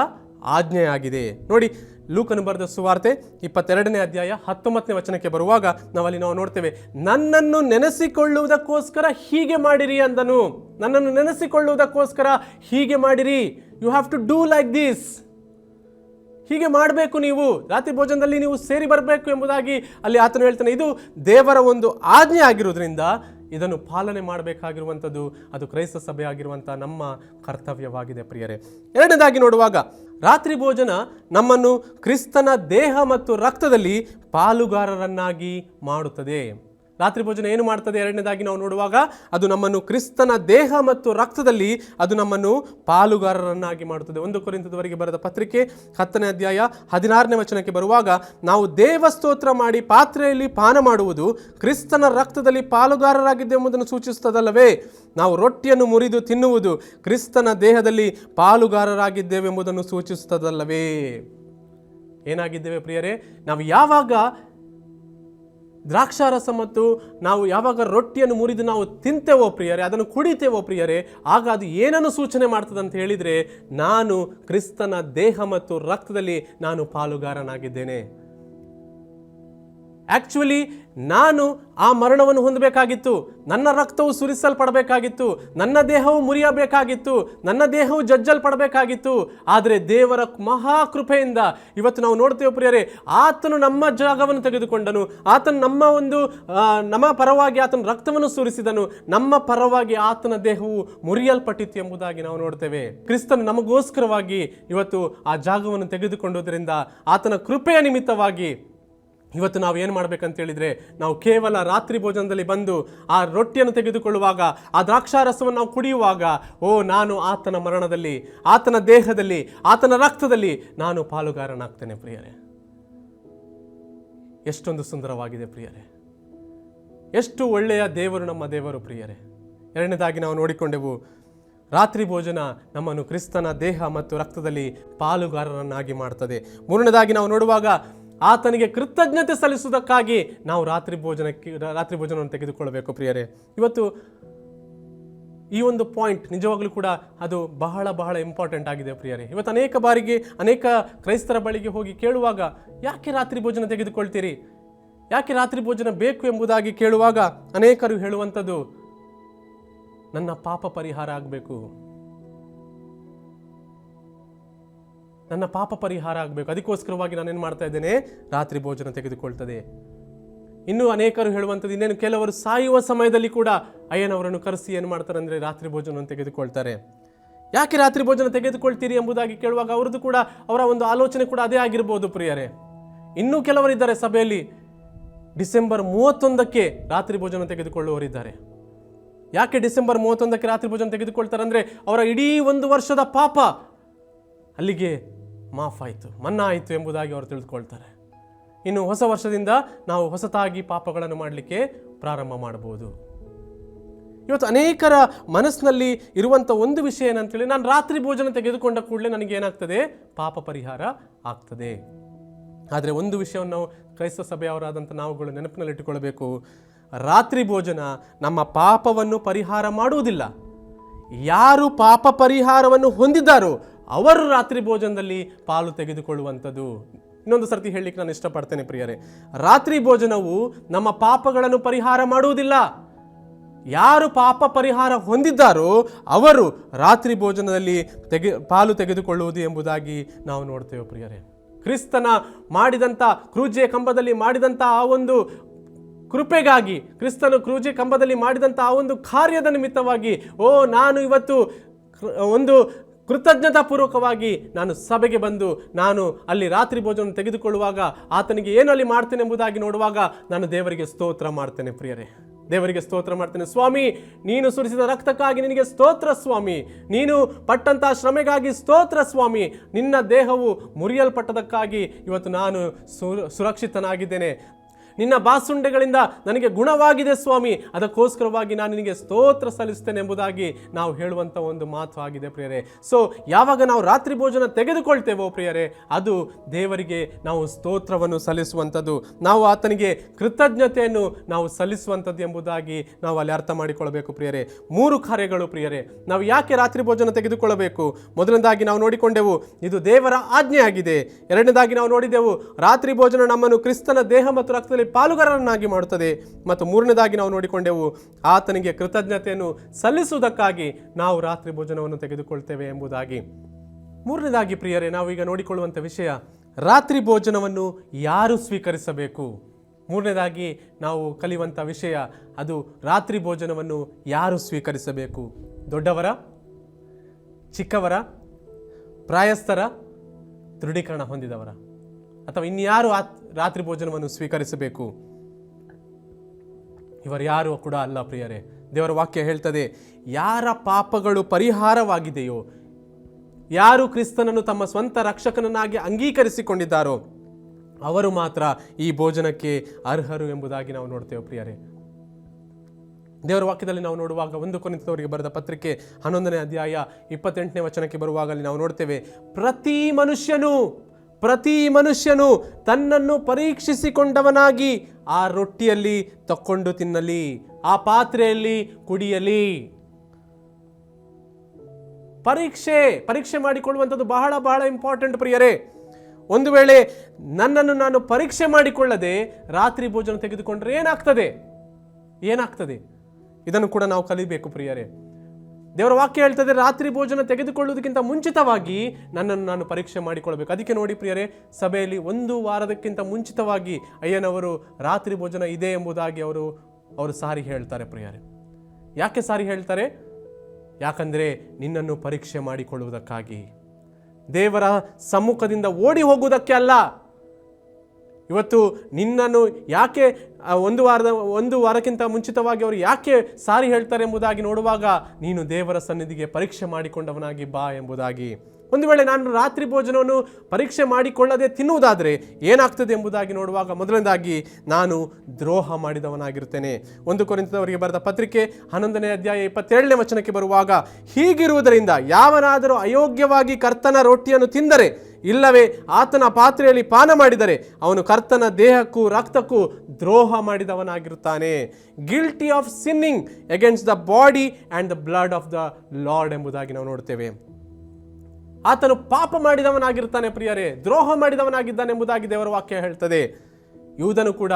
ಆಜ್ಞೆಯಾಗಿದೆ. ನೋಡಿ, ಲೂಕನು ಬರೆದ ಸುವಾರ್ತೆ ಇಪ್ಪತ್ತೆರಡನೇ ಅಧ್ಯಾಯ ಹತ್ತೊಂಬತ್ತನೇ ವಚನಕ್ಕೆ ಬರುವಾಗ ನಾವಲ್ಲಿ ನಾವು ನೋಡ್ತೇವೆ, ನನ್ನನ್ನು ನೆನೆಸಿಕೊಳ್ಳುವುದಕ್ಕೋಸ್ಕರ ಹೀಗೆ ಮಾಡಿರಿ ಅಂದನು. ನನ್ನನ್ನು ನೆನೆಸಿಕೊಳ್ಳುವುದಕ್ಕೋಸ್ಕರ ಹೀಗೆ ಮಾಡಿರಿ. You have to do like this ಹೀಗೆ ಮಾಡಬೇಕು ನೀವು. ರಾತ್ರಿ ಭೋಜನದಲ್ಲಿ ನೀವು ಸೇರಿ ಬರಬೇಕು ಎಂಬುದಾಗಿ ಅಲ್ಲಿ ಆತನು ಹೇಳ್ತಾನೆ, ಇದು ದೇವರ ಒಂದು ಆಜ್ಞೆ ಆಗಿರೋದ್ರಿಂದ ಇದನ್ನು ಪಾಲನೆ ಮಾಡಬೇಕಾಗಿರುವಂಥದ್ದು ಅದು ಕ್ರೈಸ್ತ ಸಭೆ ಆಗಿರುವಂಥ ನಮ್ಮ ಕರ್ತವ್ಯವಾಗಿದೆ ಪ್ರಿಯರೇ. ಎರಡನೇದಾಗಿ ನೋಡುವಾಗ, ರಾತ್ರಿ ಭೋಜನ ನಮ್ಮನ್ನು ಕ್ರಿಸ್ತನ ದೇಹ ಮತ್ತು ರಕ್ತದಲ್ಲಿ ಪಾಲುಗಾರರನ್ನಾಗಿ ಮಾಡುತ್ತದೆ. ರಾತ್ರಿ ಭೋಜನ ಏನು ಮಾಡ್ತದೆ? ಎರಡನೇದಾಗಿ ನಾವು ನೋಡುವಾಗ ಅದು ನಮ್ಮನ್ನು ಕ್ರಿಸ್ತನ ದೇಹ ಮತ್ತು ರಕ್ತದಲ್ಲಿ ಅದು ನಮ್ಮನ್ನು ಪಾಲುಗಾರರನ್ನಾಗಿ ಮಾಡುತ್ತದೆ. ಒಂದು ಕುರಿತದವರೆಗೆ ಬರೆದ ಪತ್ರಿಕೆ ಹತ್ತನೇ ಅಧ್ಯಾಯ ಹದಿನಾರನೇ ವಚನಕ್ಕೆ ಬರುವಾಗ, ನಾವು ದೇವಸ್ತೋತ್ರ ಮಾಡಿ ಪಾತ್ರೆಯಲ್ಲಿ ಪಾನ ಮಾಡುವುದು ಕ್ರಿಸ್ತನ ರಕ್ತದಲ್ಲಿ ಪಾಲುಗಾರರಾಗಿದ್ದೆ ಎಂಬುದನ್ನು ಸೂಚಿಸುತ್ತದಲ್ಲವೇ? ನಾವು ರೊಟ್ಟಿಯನ್ನು ಮುರಿದು ತಿನ್ನುವುದು ಕ್ರಿಸ್ತನ ದೇಹದಲ್ಲಿ ಪಾಲುಗಾರರಾಗಿದ್ದೇವೆ ಎಂಬುದನ್ನು ಸೂಚಿಸುತ್ತದಲ್ಲವೇ? ಏನಾಗಿದ್ದೇವೆ ಪ್ರಿಯರೇ, ನಾವು ಯಾವಾಗ ದ್ರಾಕ್ಷಾರಸ ಮತ್ತು ನಾವು ಯಾವಾಗ ರೊಟ್ಟಿಯನ್ನು ಮುರಿದು ನಾವು ತಿಂತೇವೋ ಪ್ರಿಯರೇ, ಅದನ್ನು ಕುಡಿತೇವೋ ಪ್ರಿಯರೇ, ಆಗ ಅದು ಏನನ್ನು ಸೂಚನೆ ಮಾಡ್ತದೆ ಅಂತ ಹೇಳಿದರೆ, ನಾನು ಕ್ರಿಸ್ತನ ದೇಹ ಮತ್ತು ರಕ್ತದಲ್ಲಿ ನಾನು ಪಾಲುಗಾರನಾಗಿದ್ದೇನೆ. ಆಕ್ಚುಲಿ ನಾನು ಆ ಮರಣವನ್ನು ಹೊಂದಬೇಕಾಗಿತ್ತು. ನನ್ನ ರಕ್ತವು ಸುರಿಸಲ್ಪಡಬೇಕಾಗಿತ್ತು. ನನ್ನ ದೇಹವು ಮುರಿಯಬೇಕಾಗಿತ್ತು. ನನ್ನ ದೇಹವು ಜಜ್ಜಲ್ಪಡಬೇಕಾಗಿತ್ತು. ಆದರೆ ದೇವರ ಮಹಾಕೃಪೆಯಿಂದ ಇವತ್ತು ನಾವು ನೋಡ್ತೇವೆ ಪ್ರಿಯರೇ, ಆತನು ನಮ್ಮ ಜಾಗವನ್ನು ತೆಗೆದುಕೊಂಡನು. ಆತನು ನಮ್ಮ ಒಂದು ನಮ್ಮ ಪರವಾಗಿ ಆತನ ರಕ್ತವನ್ನು ಸುರಿಸಿದನು. ನಮ್ಮ ಪರವಾಗಿ ಆತನ ದೇಹವು ಮುರಿಯಲ್ಪಟ್ಟಿತ್ತು ಎಂಬುದಾಗಿ ನಾವು ನೋಡ್ತೇವೆ. ಕ್ರಿಸ್ತನು ನಮಗೋಸ್ಕರವಾಗಿ ಇವತ್ತು ಆ ಜಾಗವನ್ನು ತೆಗೆದುಕೊಂಡುವುದರಿಂದ ಆತನ ಕೃಪೆಯ ನಿಮಿತ್ತವಾಗಿ ಇವತ್ತು ನಾವು ಏನು ಮಾಡಬೇಕಂತೇಳಿದರೆ ನಾವು ಕೇವಲ ರಾತ್ರಿ ಭೋಜನದಲ್ಲಿ ಬಂದು ಆ ರೊಟ್ಟಿಯನ್ನು ತೆಗೆದುಕೊಳ್ಳುವಾಗ, ಆ ದ್ರಾಕ್ಷಾರಸವನ್ನು ನಾವು ಕುಡಿಯುವಾಗ, ಓ, ನಾನು ಆತನ ಮರಣದಲ್ಲಿ, ಆತನ ದೇಹದಲ್ಲಿ, ಆತನ ರಕ್ತದಲ್ಲಿ ನಾನು ಪಾಲುಗಾರನಾಗ್ತೇನೆ ಪ್ರಿಯರೇ. ಎಷ್ಟೊಂದು ಸುಂದರವಾಗಿದೆ ಪ್ರಿಯರೇ. ಎಷ್ಟು ಒಳ್ಳೆಯ ದೇವರು ನಮ್ಮ ದೇವರು ಪ್ರಿಯರೇ. ಎರಡನೇದಾಗಿ ನಾವು ನೋಡಿಕೊಂಡೆವು, ರಾತ್ರಿ ಭೋಜನ ನಮ್ಮನ್ನು ಕ್ರಿಸ್ತನ ದೇಹ ಮತ್ತು ರಕ್ತದಲ್ಲಿ ಪಾಲುಗಾರರನ್ನಾಗಿ ಮಾಡ್ತದೆ. ಮೂರನೇದಾಗಿ ನಾವು ನೋಡುವಾಗ ಆತನಿಗೆ ಕೃತಜ್ಞತೆ ಸಲ್ಲಿಸುವುದಕ್ಕಾಗಿ ನಾವು ರಾತ್ರಿ ಭೋಜನಕ್ಕೆ, ರಾತ್ರಿ ಭೋಜನವನ್ನು ತೆಗೆದುಕೊಳ್ಳಬೇಕು ಪ್ರಿಯರೇ. ಇವತ್ತು ಈ ಒಂದು ಪಾಯಿಂಟ್ ನಿಜವಾಗಲೂ ಕೂಡ ಅದು ಬಹಳ ಬಹಳ ಇಂಪಾರ್ಟೆಂಟ್ ಆಗಿದೆ ಪ್ರಿಯರೇ. ಇವತ್ತು ಅನೇಕ ಬಾರಿಗೆ, ಅನೇಕ ಕ್ರೈಸ್ತರ ಬಳಿಗೆ ಹೋಗಿ ಕೇಳುವಾಗ ಯಾಕೆ ರಾತ್ರಿ ಭೋಜನ ತೆಗೆದುಕೊಳ್ತೀರಿ? ಯಾಕೆ ರಾತ್ರಿ ಭೋಜನ ಬೇಕು ಎಂಬುದಾಗಿ ಕೇಳುವಾಗ ಅನೇಕರು ಹೇಳುವಂಥದ್ದು, ನನ್ನ ಪಾಪ ಪರಿಹಾರ ಆಗಬೇಕು. ನನ್ನ ಪಾಪ ಪರಿಹಾರ ಆಗಬೇಕು. ಅದಕ್ಕೋಸ್ಕರವಾಗಿ ನಾನೇನು ಮಾಡ್ತಾ ಇದ್ದೇನೆ? ರಾತ್ರಿ ಭೋಜನ ತೆಗೆದುಕೊಳ್ತದೆ. ಇನ್ನೂ ಅನೇಕರು ಹೇಳುವಂಥದ್ದು ಇನ್ನೇನು? ಕೆಲವರು ಸಾಯುವ ಸಮಯದಲ್ಲಿ ಕೂಡ ಅಯ್ಯನವರನ್ನು ಕರೆಸಿ ಏನು ಮಾಡ್ತಾರೆ ಅಂದರೆ ರಾತ್ರಿ ಭೋಜನವನ್ನು ತೆಗೆದುಕೊಳ್ತಾರೆ. ಯಾಕೆ ರಾತ್ರಿ ಭೋಜನ ತೆಗೆದುಕೊಳ್ತೀರಿ ಎಂಬುದಾಗಿ ಕೇಳುವಾಗ ಅವರದ್ದು ಕೂಡ ಅವರ ಒಂದು ಆಲೋಚನೆ ಕೂಡ ಅದೇ ಆಗಿರ್ಬೋದು ಪ್ರಿಯರೇ. ಇನ್ನೂ ಕೆಲವರಿದ್ದಾರೆ ಸಭೆಯಲ್ಲಿ. ಡಿಸೆಂಬರ್ ಮೂವತ್ತೊಂದಕ್ಕೆ ರಾತ್ರಿ ಭೋಜನ ತೆಗೆದುಕೊಳ್ಳುವವರಿದ್ದಾರೆ. ಯಾಕೆ ಡಿಸೆಂಬರ್ ಮೂವತ್ತೊಂದಕ್ಕೆ ರಾತ್ರಿ ಭೋಜನ ತೆಗೆದುಕೊಳ್ತಾರೆ ಅಂದರೆ ಅವರ ಇಡೀ ಒಂದು ವರ್ಷದ ಪಾಪ ಅಲ್ಲಿಗೆ ಮಾಫ್ ಆಯಿತು ಮನ್ನಾ ಆಯಿತು ಎಂಬುದಾಗಿ ಅವರು ತಿಳಿದುಕೊಳ್ತಾರೆ. ಇನ್ನು ಹೊಸ ವರ್ಷದಿಂದ ನಾವು ಹೊಸತಾಗಿ ಪಾಪಗಳನ್ನು ಮಾಡಲಿಕ್ಕೆ ಪ್ರಾರಂಭ ಮಾಡಬಹುದು. ಇವತ್ತು ಅನೇಕರ ಮನಸ್ಸಿನಲ್ಲಿ ಇರುವಂಥ ಒಂದು ವಿಷಯ ಏನಂತೇಳಿ ನಾನು ರಾತ್ರಿ ಭೋಜನ ತೆಗೆದುಕೊಂಡ ಕೂಡಲೇ ನನಗೆ ಏನಾಗ್ತದೆ? ಪಾಪ ಪರಿಹಾರ ಆಗ್ತದೆ. ಆದರೆ ಒಂದು ವಿಷಯವನ್ನು ನಾವು ಕ್ರೈಸ್ತ ಸಭೆಯವರಾದಂಥ ನಾವುಗಳು ನೆನಪಿನಲ್ಲಿಟ್ಟುಕೊಳ್ಬೇಕು. ರಾತ್ರಿ ಭೋಜನ ನಮ್ಮ ಪಾಪವನ್ನು ಪರಿಹಾರ ಮಾಡುವುದಿಲ್ಲ. ಯಾರು ಪಾಪ ಪರಿಹಾರವನ್ನು ಹೊಂದಿದ್ದಾರೋ ಅವರು ರಾತ್ರಿ ಭೋಜನದಲ್ಲಿ ಪಾಲು ತೆಗೆದುಕೊಳ್ಳುವಂಥದ್ದು. ಇನ್ನೊಂದು ಸರ್ತಿ ಹೇಳಲಿಕ್ಕೆ ನಾನು ಇಷ್ಟಪಡ್ತೇನೆ ಪ್ರಿಯರೇ. ರಾತ್ರಿ ಭೋಜನವು ನಮ್ಮ ಪಾಪಗಳನ್ನು ಪರಿಹಾರ ಮಾಡುವುದಿಲ್ಲ. ಯಾರು ಪಾಪ ಪರಿಹಾರ ಹೊಂದಿದ್ದಾರೋ ಅವರು ರಾತ್ರಿ ಭೋಜನದಲ್ಲಿ ತೆಗೆ, ಪಾಲು ತೆಗೆದುಕೊಳ್ಳುವುದು ಎಂಬುದಾಗಿ ನಾವು ನೋಡ್ತೇವೆ ಪ್ರಿಯರೇ. ಕ್ರಿಸ್ತನ ಮಾಡಿದಂಥ ಕ್ರೂಜೆ ಕಂಬದಲ್ಲಿ ಮಾಡಿದಂಥ ಆ ಒಂದು ಕೃಪೆಗಾಗಿ, ಕ್ರಿಸ್ತನು ಕ್ರೂಜೆ ಕಂಬದಲ್ಲಿ ಮಾಡಿದಂಥ ಆ ಒಂದು ಕಾರ್ಯದ ನಿಮಿತ್ತವಾಗಿ, ಓ, ನಾನು ಇವತ್ತು ಒಂದು ಕೃತಜ್ಞತಾಪೂರ್ವಕವಾಗಿ ನಾನು ಸಭೆಗೆ ಬಂದು ನಾನು ಅಲ್ಲಿ ರಾತ್ರಿ ಭೋಜನ ತೆಗೆದುಕೊಳ್ಳುವಾಗ ಆತನಿಗೆ ಏನು ಅಲ್ಲಿ ಮಾಡ್ತೇನೆ ಎಂಬುದಾಗಿ ನೋಡುವಾಗ ನಾನು ದೇವರಿಗೆ ಸ್ತೋತ್ರ ಮಾಡ್ತೇನೆ ಪ್ರಿಯರೇ. ದೇವರಿಗೆ ಸ್ತೋತ್ರ ಮಾಡ್ತೇನೆ. ಸ್ವಾಮಿ, ನೀನು ಸುರಿಸಿದ ರಕ್ತಕ್ಕಾಗಿ ನಿನಗೆ ಸ್ತೋತ್ರ ಸ್ವಾಮಿ. ನೀನು ಪಟ್ಟಂತಹ ಶ್ರಮೆಗಾಗಿ ಸ್ತೋತ್ರ ಸ್ವಾಮಿ. ನಿನ್ನ ದೇಹವು ಮುರಿಯಲ್ಪಟ್ಟದಕ್ಕಾಗಿ ಇವತ್ತು ನಾನು ಸುರ, ಸುರಕ್ಷಿತನಾಗಿದ್ದೇನೆ. ನಿನ್ನ ಬಾಸುಂಡೆಗಳಿಂದ ನನಗೆ ಗುಣವಾಗಿದೆ ಸ್ವಾಮಿ. ಅದಕ್ಕೋಸ್ಕರವಾಗಿ ನಾನು ನಿನಗೆ ಸ್ತೋತ್ರ ಸಲ್ಲಿಸ್ತೇನೆ ಎಂಬುದಾಗಿ ನಾವು ಹೇಳುವಂಥ ಒಂದು ಮಾತು ಆಗಿದೆ ಪ್ರಿಯರೇ. ಸೊ ಯಾವಾಗ ನಾವು ರಾತ್ರಿ ಭೋಜನ ತೆಗೆದುಕೊಳ್ತೇವೋ ಪ್ರಿಯರೇ, ಅದು ದೇವರಿಗೆ ನಾವು ಸ್ತೋತ್ರವನ್ನು ಸಲ್ಲಿಸುವಂಥದ್ದು. ನಾವು ಆತನಿಗೆ ಕೃತಜ್ಞತೆಯನ್ನು ನಾವು ಸಲ್ಲಿಸುವಂಥದ್ದು ಎಂಬುದಾಗಿ ನಾವು ಅಲ್ಲಿ ಅರ್ಥ ಮಾಡಿಕೊಳ್ಳಬೇಕು ಪ್ರಿಯರೇ. ಮೂರು ಕಾರ್ಯಗಳು ಪ್ರಿಯರೇ. ನಾವು ಯಾಕೆ ರಾತ್ರಿ ಭೋಜನ ತೆಗೆದುಕೊಳ್ಳಬೇಕು? ಮೊದಲನೇದಾಗಿ ನಾವು ನೋಡಿಕೊಂಡೆವು, ಇದು ದೇವರ ಆಜ್ಞೆಯಾಗಿದೆ. ಎರಡನೇದಾಗಿ ನಾವು ನೋಡಿದೆವು, ರಾತ್ರಿ ಭೋಜನ ನಮ್ಮನ್ನು ಕ್ರಿಸ್ತನ ದೇಹ ಮತ್ತು ರಕ್ತದಲ್ಲಿ ಪಾಲುಗಾರರನ್ನಾಗಿ ಮಾಡುತ್ತದೆ. ಮತ್ತು ಮೂರನೇದಾಗಿ ನಾವು ನೋಡಿಕೊಂಡೆವು, ಆತನಿಗೆ ಕೃತಜ್ಞತೆಯನ್ನು ಸಲ್ಲಿಸುವುದಕ್ಕಾಗಿ ನಾವು ರಾತ್ರಿ ಭೋಜನವನ್ನು ತೆಗೆದುಕೊಳ್ತೇವೆ ಎಂಬುದಾಗಿ. ಮೂರನೇದಾಗಿ ಪ್ರಿಯರೇ ನಾವು ಈಗ ನೋಡಿಕೊಳ್ಳುವಂಥ ವಿಷಯ, ರಾತ್ರಿ ಭೋಜನವನ್ನು ಯಾರು ಸ್ವೀಕರಿಸಬೇಕು? ಮೂರನೇದಾಗಿ ನಾವು ಕಲಿಯುವಂಥ ವಿಷಯ, ಅದು ರಾತ್ರಿ ಭೋಜನವನ್ನು ಯಾರು ಸ್ವೀಕರಿಸಬೇಕು? ದೊಡ್ಡವರ, ಚಿಕ್ಕವರ, ಪ್ರಾಯಸ್ಥರ ದೃಢೀಕರಣ ಹೊಂದಿದವರ? ಅಥವಾ ಇನ್ಯಾರು ರಾತ್ರಿ ಭೋಜನವನ್ನು ಸ್ವೀಕರಿಸಬೇಕು? ಇವರು ಯಾರು ಕೂಡ ಅಲ್ಲ ಪ್ರಿಯರೇ. ದೇವರ ವಾಕ್ಯ ಹೇಳ್ತದೆ, ಯಾರ ಪಾಪಗಳು ಪರಿಹಾರವಾಗಿದೆಯೋ, ಯಾರು ಕ್ರಿಸ್ತನನ್ನು ತಮ್ಮ ಸ್ವಂತ ರಕ್ಷಕನನ್ನಾಗಿ ಅಂಗೀಕರಿಸಿಕೊಂಡಿದ್ದಾರೋ, ಅವರು ಮಾತ್ರ ಈ ಭೋಜನಕ್ಕೆ ಅರ್ಹರು ಎಂಬುದಾಗಿ ನಾವು ನೋಡ್ತೇವೆ ಪ್ರಿಯರೇ. ದೇವರ ವಾಕ್ಯದಲ್ಲಿ ನಾವು ನೋಡುವಾಗ ಒಂದು ಕೊನಿತದವರಿಗೆ ಬರೆದ ಪತ್ರಿಕೆ ಹನ್ನೊಂದನೇ ಅಧ್ಯಾಯ ಇಪ್ಪತ್ತೆಂಟನೇ ವಚನಕ್ಕೆ ಬರುವಾಗಲಿ ನಾವು ನೋಡ್ತೇವೆ, ಪ್ರತಿ ಮನುಷ್ಯನು ಪ್ರತಿ ಮನುಷ್ಯನು ತನ್ನನ್ನು ಪರೀಕ್ಷಿಸಿಕೊಂಡವನಾಗಿ ಆ ರೊಟ್ಟಿಯಲ್ಲಿ ತಕ್ಕೊಂಡು ತಿನ್ನಲಿ, ಆ ಪಾತ್ರೆಯಲ್ಲಿ ಕುಡಿಯಲಿ. ಪರೀಕ್ಷೆ ಪರೀಕ್ಷೆ ಮಾಡಿಕೊಳ್ಳುವಂಥದ್ದು ಬಹಳ ಬಹಳ ಇಂಪಾರ್ಟೆಂಟ್ ಪ್ರಿಯರೇ. ಒಂದು ವೇಳೆ ನನ್ನನ್ನು ನಾನು ಪರೀಕ್ಷೆ ಮಾಡಿಕೊಳ್ಳದೆ ರಾತ್ರಿ ಭೋಜನ ತೆಗೆದುಕೊಂಡ್ರೆ ಏನಾಗ್ತದೆ? ಏನಾಗ್ತದೆ? ಇದನ್ನು ಕೂಡ ನಾವು ಕಲಿಬೇಕು ಪ್ರಿಯರೇ. ದೇವರ ವಾಕ್ಯ ಹೇಳ್ತದೆ, ರಾತ್ರಿ ಭೋಜನ ತೆಗೆದುಕೊಳ್ಳುವುದಕ್ಕಿಂತ ಮುಂಚಿತವಾಗಿ ನನ್ನನ್ನು ನಾನು ಪರೀಕ್ಷೆ ಮಾಡಿಕೊಳ್ಬೇಕು ಅದಕ್ಕೆ ನೋಡಿ ಪ್ರಿಯರೇ, ಸಭೆಯಲ್ಲಿ ಒಂದು ವಾರದಕ್ಕಿಂತ ಮುಂಚಿತವಾಗಿ ಅಯ್ಯನವರು ರಾತ್ರಿ ಭೋಜನ ಇದೆ ಎಂಬುದಾಗಿ ಅವರು ಅವರು ಸಾರಿ ಹೇಳ್ತಾರೆ ಪ್ರಿಯರೇ. ಯಾಕೆ ಸಾರಿ ಹೇಳ್ತಾರೆ? ಯಾಕಂದರೆ ನಿನ್ನನ್ನು ಪರೀಕ್ಷೆ ಮಾಡಿಕೊಳ್ಳುವುದಕ್ಕಾಗಿ. ದೇವರ ಸಮ್ಮುಖದಿಂದ ಓಡಿ ಹೋಗುವುದಕ್ಕೆ ಅಲ್ಲ ಇವತ್ತು ನಿನ್ನನ್ನು ಯಾಕೆ ಒಂದು ವಾರದ, ಒಂದು ವಾರಕ್ಕಿಂತ ಮುಂಚಿತವಾಗಿ ಅವರು ಯಾಕೆ ಸಾರಿ ಹೇಳ್ತಾರೆ ಎಂಬುದಾಗಿ ನೋಡುವಾಗ ನೀನು ದೇವರ ಸನ್ನಿಧಿಗೆ ಪರೀಕ್ಷೆ ಮಾಡಿಕೊಂಡವನಾಗಿ ಬಾ ಎಂಬುದಾಗಿ. ಒಂದು ವೇಳೆ ನಾನು ರಾತ್ರಿ ಭೋಜನವನ್ನು ಪರೀಕ್ಷೆ ಮಾಡಿಕೊಳ್ಳದೆ ತಿನ್ನುವುದಾದರೆ ಏನಾಗ್ತದೆ ಎಂಬುದಾಗಿ ನೋಡುವಾಗ ಮೊದಲನೇದಾಗಿ ನಾನು ದ್ರೋಹ ಮಾಡಿದವನಾಗಿರ್ತೇನೆ. ಒಂದು ಕೊರಿಂತದವರಿಗೆ ಬರೆದ ಪತ್ರಿಕೆ ಹನ್ನೊಂದನೇ ಅಧ್ಯಾಯ ಇಪ್ಪತ್ತೇಳನೇ ವಚನಕ್ಕೆ ಬರುವಾಗ, ಹೀಗಿರುವುದರಿಂದ ಯಾವನಾದರೂ ಅಯೋಗ್ಯವಾಗಿ ಕರ್ತನ ರೊಟ್ಟಿಯನ್ನು ತಿಂದರೆ ಇಲ್ಲವೇ ಆತನ ಪಾತ್ರೆಯಲ್ಲಿ ಪಾನ ಮಾಡಿದರೆ ಅವನು ಕರ್ತನ ದೇಹಕ್ಕೂ ರಕ್ತಕ್ಕೂ ದ್ರೋಹ ಮಾಡಿದವನಾಗಿರುತ್ತಾನೆ. Guilty of sinning against the body and the blood of the Lord ಎಂಬುದಾಗಿ ನಾವು ನೋಡ್ತೇವೆ. ಆತನು ಪಾಪ ಮಾಡಿದವನಾಗಿರ್ತಾನೆ ಪ್ರಿಯರೇ, ದ್ರೋಹ ಮಾಡಿದವನಾಗಿದ್ದಾನೆ ಎಂಬುದಾಗಿ ದೇವರ ವಾಕ್ಯ ಹೇಳ್ತದೆ. ಯೂದನು ಕೂಡ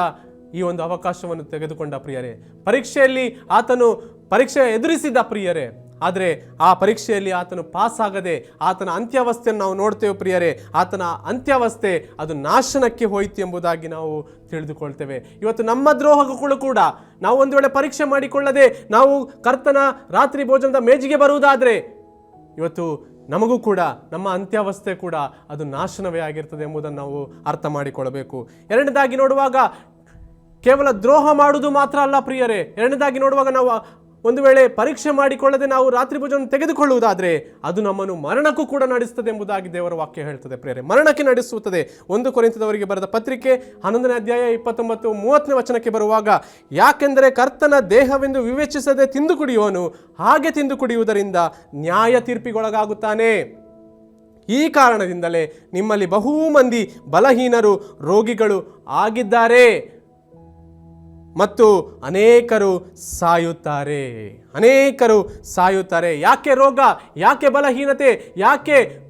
ಈ ಒಂದು ಅವಕಾಶವನ್ನು ತೆಗೆದುಕೊಂಡ ಪ್ರಿಯರೇ. ಪರೀಕ್ಷೆಯಲ್ಲಿ ಆತನು ಪರೀಕ್ಷೆ ಎದುರಿಸಿದ ಪ್ರಿಯರೇ. ಆದರೆ ಆ ಪರೀಕ್ಷೆಯಲ್ಲಿ ಆತನು ಪಾಸ್ ಆಗದೆ ಆತನ ಅಂತ್ಯಾವಸ್ಥೆಯನ್ನು ನಾವು ನೋಡ್ತೇವೆ ಪ್ರಿಯರೇ. ಆತನ ಅಂತ್ಯಾವಸ್ಥೆ ಅದು ನಾಶನಕ್ಕೆ ಹೋಯಿತು ಎಂಬುದಾಗಿ ನಾವು ತಿಳಿದುಕೊಳ್ತೇವೆ. ಇವತ್ತು ನಮ್ಮ ದ್ರೋಹಗಳು ಕೂಡ ನಾವು ಒಂದು ವೇಳೆ ಪರೀಕ್ಷೆ ಮಾಡಿಕೊಳ್ಳದೆ ನಾವು ಕರ್ತನ ರಾತ್ರಿ ಭೋಜನದ ಮೇಜಿಗೆ ಬರುವುದಾದರೆ ಇವತ್ತು ನಮಗೂ ಕೂಡ, ನಮ್ಮ ಅಂತ್ಯಾವಸ್ಥೆ ಕೂಡ ಅದು ನಾಶನವೇ ಆಗಿರ್ತದೆ ಎಂಬುದನ್ನು ನಾವು ಅರ್ಥ ಮಾಡಿಕೊಳ್ಳಬೇಕು. ಎರಡನೇದಾಗಿ ನೋಡುವಾಗ ಕೇವಲ ದ್ರೋಹ ಮಾಡುವುದು ಮಾತ್ರ ಅಲ್ಲ ಪ್ರಿಯರೇ. ಎರಡನೇದಾಗಿ ನೋಡುವಾಗ ನಾವು ಒಂದು ವೇಳೆ ಪರೀಕ್ಷೆ ಮಾಡಿಕೊಳ್ಳದೆ ನಾವು ರಾತ್ರಿ ಭೋಜನ ತೆಗೆದುಕೊಳ್ಳುವುದಾದರೆ ಅದು ನಮ್ಮನ್ನು ಮರಣಕ್ಕೂ ಕೂಡ ನಡೆಸುತ್ತದೆ ಎಂಬುದಾಗಿ ದೇವರ ವಾಕ್ಯ ಹೇಳ್ತದೆ ಪ್ರೇರೆ ಮರಣಕ್ಕೆ ನಡೆಸುತ್ತದೆ. ಒಂದು ಕೊರೆಂತದವರಿಗೆ ಬರೆದ ಪತ್ರಿಕೆ ಹನ್ನೊಂದನೇ ಅಧ್ಯಾಯ ಇಪ್ಪತ್ತೊಂಬತ್ತು ಮೂವತ್ತನೇ ವಚನಕ್ಕೆ ಬರುವಾಗ, ಯಾಕೆಂದರೆ ಕರ್ತನ ದೇಹವೆಂದು ವಿವೇಚಿಸದೆ ತಿಂದು ಕುಡಿಯುವನು ಹಾಗೆ ತಿಂದು ಕುಡಿಯುವುದರಿಂದ ನ್ಯಾಯ ತೀರ್ಪಿಗೊಳಗಾಗುತ್ತಾನೆ. ಈ ಕಾರಣದಿಂದಲೇ ನಿಮ್ಮಲ್ಲಿ ಬಹು ಮಂದಿ ಬಲಹೀನರು, ರೋಗಿಗಳು ಆಗಿದ್ದಾರೆ. ಮತ್ತು ಅನೇಕರು ಸಾಯುತ್ತಾರೆ. ಅನೇಕರು ಸಾಯುತ್ತಾರೆ. ಯಾಕೆ ರೋಗ, ಯಾಕೆ ಬಲಹೀನತೆ, ಯಾಕೆ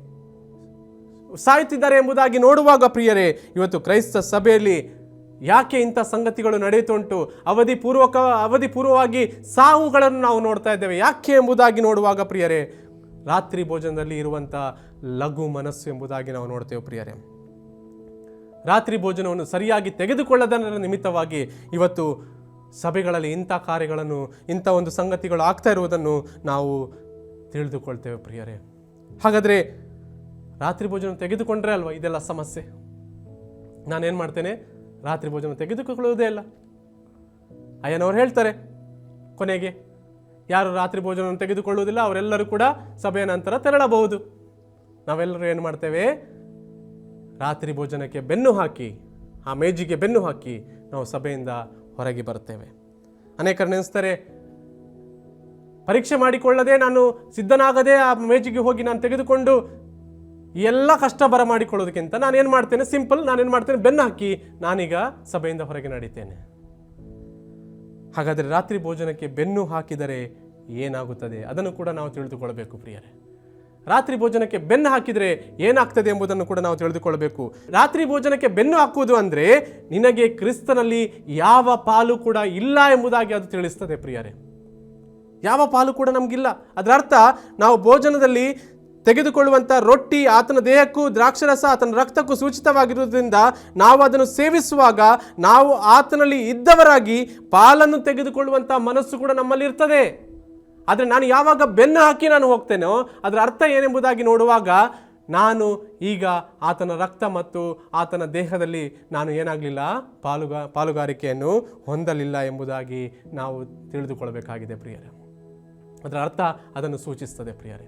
ಸಾಯುತ್ತಿದ್ದಾರೆ ಎಂಬುದಾಗಿ ನೋಡುವಾಗ ಪ್ರಿಯರೇ, ಇವತ್ತು ಕ್ರೈಸ್ತ ಸಭೆಯಲ್ಲಿ ಯಾಕೆ ಇಂಥ ಸಂಗತಿಗಳು ನಡೆಯುತ್ತುಂಟು? ಅವಧಿ ಪೂರ್ವಕ, ಅವಧಿ ಪೂರ್ವವಾಗಿ ಸಾವುಗಳನ್ನು ನಾವು ನೋಡ್ತಾ ಇದ್ದೇವೆ. ಯಾಕೆ ಎಂಬುದಾಗಿ ನೋಡುವಾಗ ಪ್ರಿಯರೇ, ರಾತ್ರಿ ಭೋಜನದಲ್ಲಿ ಇರುವಂಥ ಲಘು ಮನಸ್ಸು ಎಂಬುದಾಗಿ ನಾವು ನೋಡ್ತೇವೆ ಪ್ರಿಯರೇ. ರಾತ್ರಿ ಭೋಜನವನ್ನು ಸರಿಯಾಗಿ ತೆಗೆದುಕೊಳ್ಳದರ ನಿಮಿತ್ತವಾಗಿ ಇವತ್ತು ಸಭೆಗಳಲ್ಲಿ ಇಂಥ ಕಾರ್ಯಗಳನ್ನು, ಇಂಥ ಒಂದು ಸಂಗತಿಗಳು ಆಗ್ತಾ ಇರುವುದನ್ನು ನಾವು ತಿಳಿದುಕೊಳ್ತೇವೆ ಪ್ರಿಯರೇ. ಹಾಗಾದರೆ ರಾತ್ರಿ ಭೋಜನ ತೆಗೆದುಕೊಂಡ್ರೆ ಅಲ್ವಾ ಇದೆಲ್ಲ ಸಮಸ್ಯೆ? ನಾನೇನು ಮಾಡ್ತೇನೆ? ರಾತ್ರಿ ಭೋಜನ ತೆಗೆದುಕೊಳ್ಳುವುದೇ ಇಲ್ಲ ಅಯ್ಯನವರು ಹೇಳ್ತಾರೆ ಕೊನೆಗೆ, ಯಾರು ರಾತ್ರಿ ಭೋಜನವನ್ನು ತೆಗೆದುಕೊಳ್ಳುವುದಿಲ್ಲ ಅವರೆಲ್ಲರೂ ಕೂಡ ಸಭೆಯ ನಂತರ ತೆರಳಬಹುದು. ನಾವೆಲ್ಲರೂ ಏನು ಮಾಡ್ತೇವೆ? ರಾತ್ರಿ ಭೋಜನಕ್ಕೆ ಬೆನ್ನು ಹಾಕಿ, ಆ ಮೇಜಿಗೆ ಬೆನ್ನು ಹಾಕಿ ನಾವು ಸಭೆಯಿಂದ ಹೊರಗೆ ಬರ್ತೇವೆ ಅನೇಕರು ನೆನೆಸ್ತಾರೆ, ಪರೀಕ್ಷೆ ಮಾಡಿಕೊಳ್ಳದೆ ನಾನು ಸಿದ್ಧನಾಗದೆ ಆ ಮೇಜಿಗೆ ಹೋಗಿ ನಾನು ತೆಗೆದುಕೊಂಡು ಎಲ್ಲ ಕಷ್ಟ ಬರ ಮಾಡಿಕೊಳ್ಳೋದಕ್ಕಿಂತ ನಾನೇನು ಮಾಡ್ತೇನೆ? ಸಿಂಪಲ್ ನಾನೇನು ಮಾಡ್ತೇನೆ? ಬೆನ್ನು ಹಾಕಿ ನಾನೀಗ ಸಭೆಯಿಂದ ಹೊರಗೆ ನಡೀತೇನೆ. ಹಾಗಾದರೆ ರಾತ್ರಿ ಭೋಜನಕ್ಕೆ ಬೆನ್ನು ಹಾಕಿದರೆ ಏನಾಗುತ್ತದೆ? ಅದನ್ನು ಕೂಡ ನಾವು ತಿಳಿದುಕೊಳ್ಳಬೇಕು ಪ್ರಿಯರೇ. ರಾತ್ರಿ ಭೋಜನಕ್ಕೆ ಬೆನ್ನು ಹಾಕಿದರೆ ಏನಾಗ್ತದೆ ಎಂಬುದನ್ನು ಕೂಡ ನಾವು ತಿಳಿದುಕೊಳ್ಳಬೇಕು. ರಾತ್ರಿ ಭೋಜನಕ್ಕೆ ಬೆನ್ನು ಹಾಕುವುದು ಅಂದರೆ ನಿನಗೆ ಕ್ರಿಸ್ತನಲ್ಲಿ ಯಾವ ಪಾಲು ಕೂಡ ಇಲ್ಲ ಎಂಬುದಾಗಿ ಅದು ತಿಳಿಸ್ತದೆ ಪ್ರಿಯರೇ. ಯಾವ ಪಾಲು ಕೂಡ ನಮಗಿಲ್ಲ. ಅದರ ಅರ್ಥ ನಾವು ಭೋಜನದಲ್ಲಿ ತೆಗೆದುಕೊಳ್ಳುವಂಥ ರೊಟ್ಟಿ ಆತನ ದೇಹಕ್ಕೂ ದ್ರಾಕ್ಷರಸ ಆತನ ರಕ್ತಕ್ಕೂ ಸೂಚಿತವಾಗಿರುವುದರಿಂದ ನಾವು ಅದನ್ನು ಸೇವಿಸುವಾಗ ನಾವು ಆತನಲ್ಲಿ ಇದ್ದವರಾಗಿ ಪಾಲನ್ನು ತೆಗೆದುಕೊಳ್ಳುವಂಥ ಮನಸ್ಸು ಕೂಡ ನಮ್ಮಲ್ಲಿ ಇರ್ತದೆ ಆದರೆ ನಾನು ಯಾವಾಗ ಬೆನ್ನು ಹಾಕಿ ನಾನು ಹೋಗ್ತೇನೋ ಅದರ ಅರ್ಥ ಏನೆಂಬುದಾಗಿ ನೋಡುವಾಗ ನಾನು ಈಗ ಆತನ ರಕ್ತ ಮತ್ತು ಆತನ ದೇಹದಲ್ಲಿ ನಾನು ಏನಾಗಲಿಲ್ಲ? ಪಾಲುಗ, ಪಾಲುಗಾರಿಕೆಯನ್ನು ಹೊಂದಲಿಲ್ಲ ಎಂಬುದಾಗಿ ನಾವು ತಿಳಿದುಕೊಳ್ಳಬೇಕಾಗಿದೆ ಪ್ರಿಯರೇ. ಅದರ ಅರ್ಥ ಅದನ್ನು ಸೂಚಿಸ್ತದೆ ಪ್ರಿಯರೇ.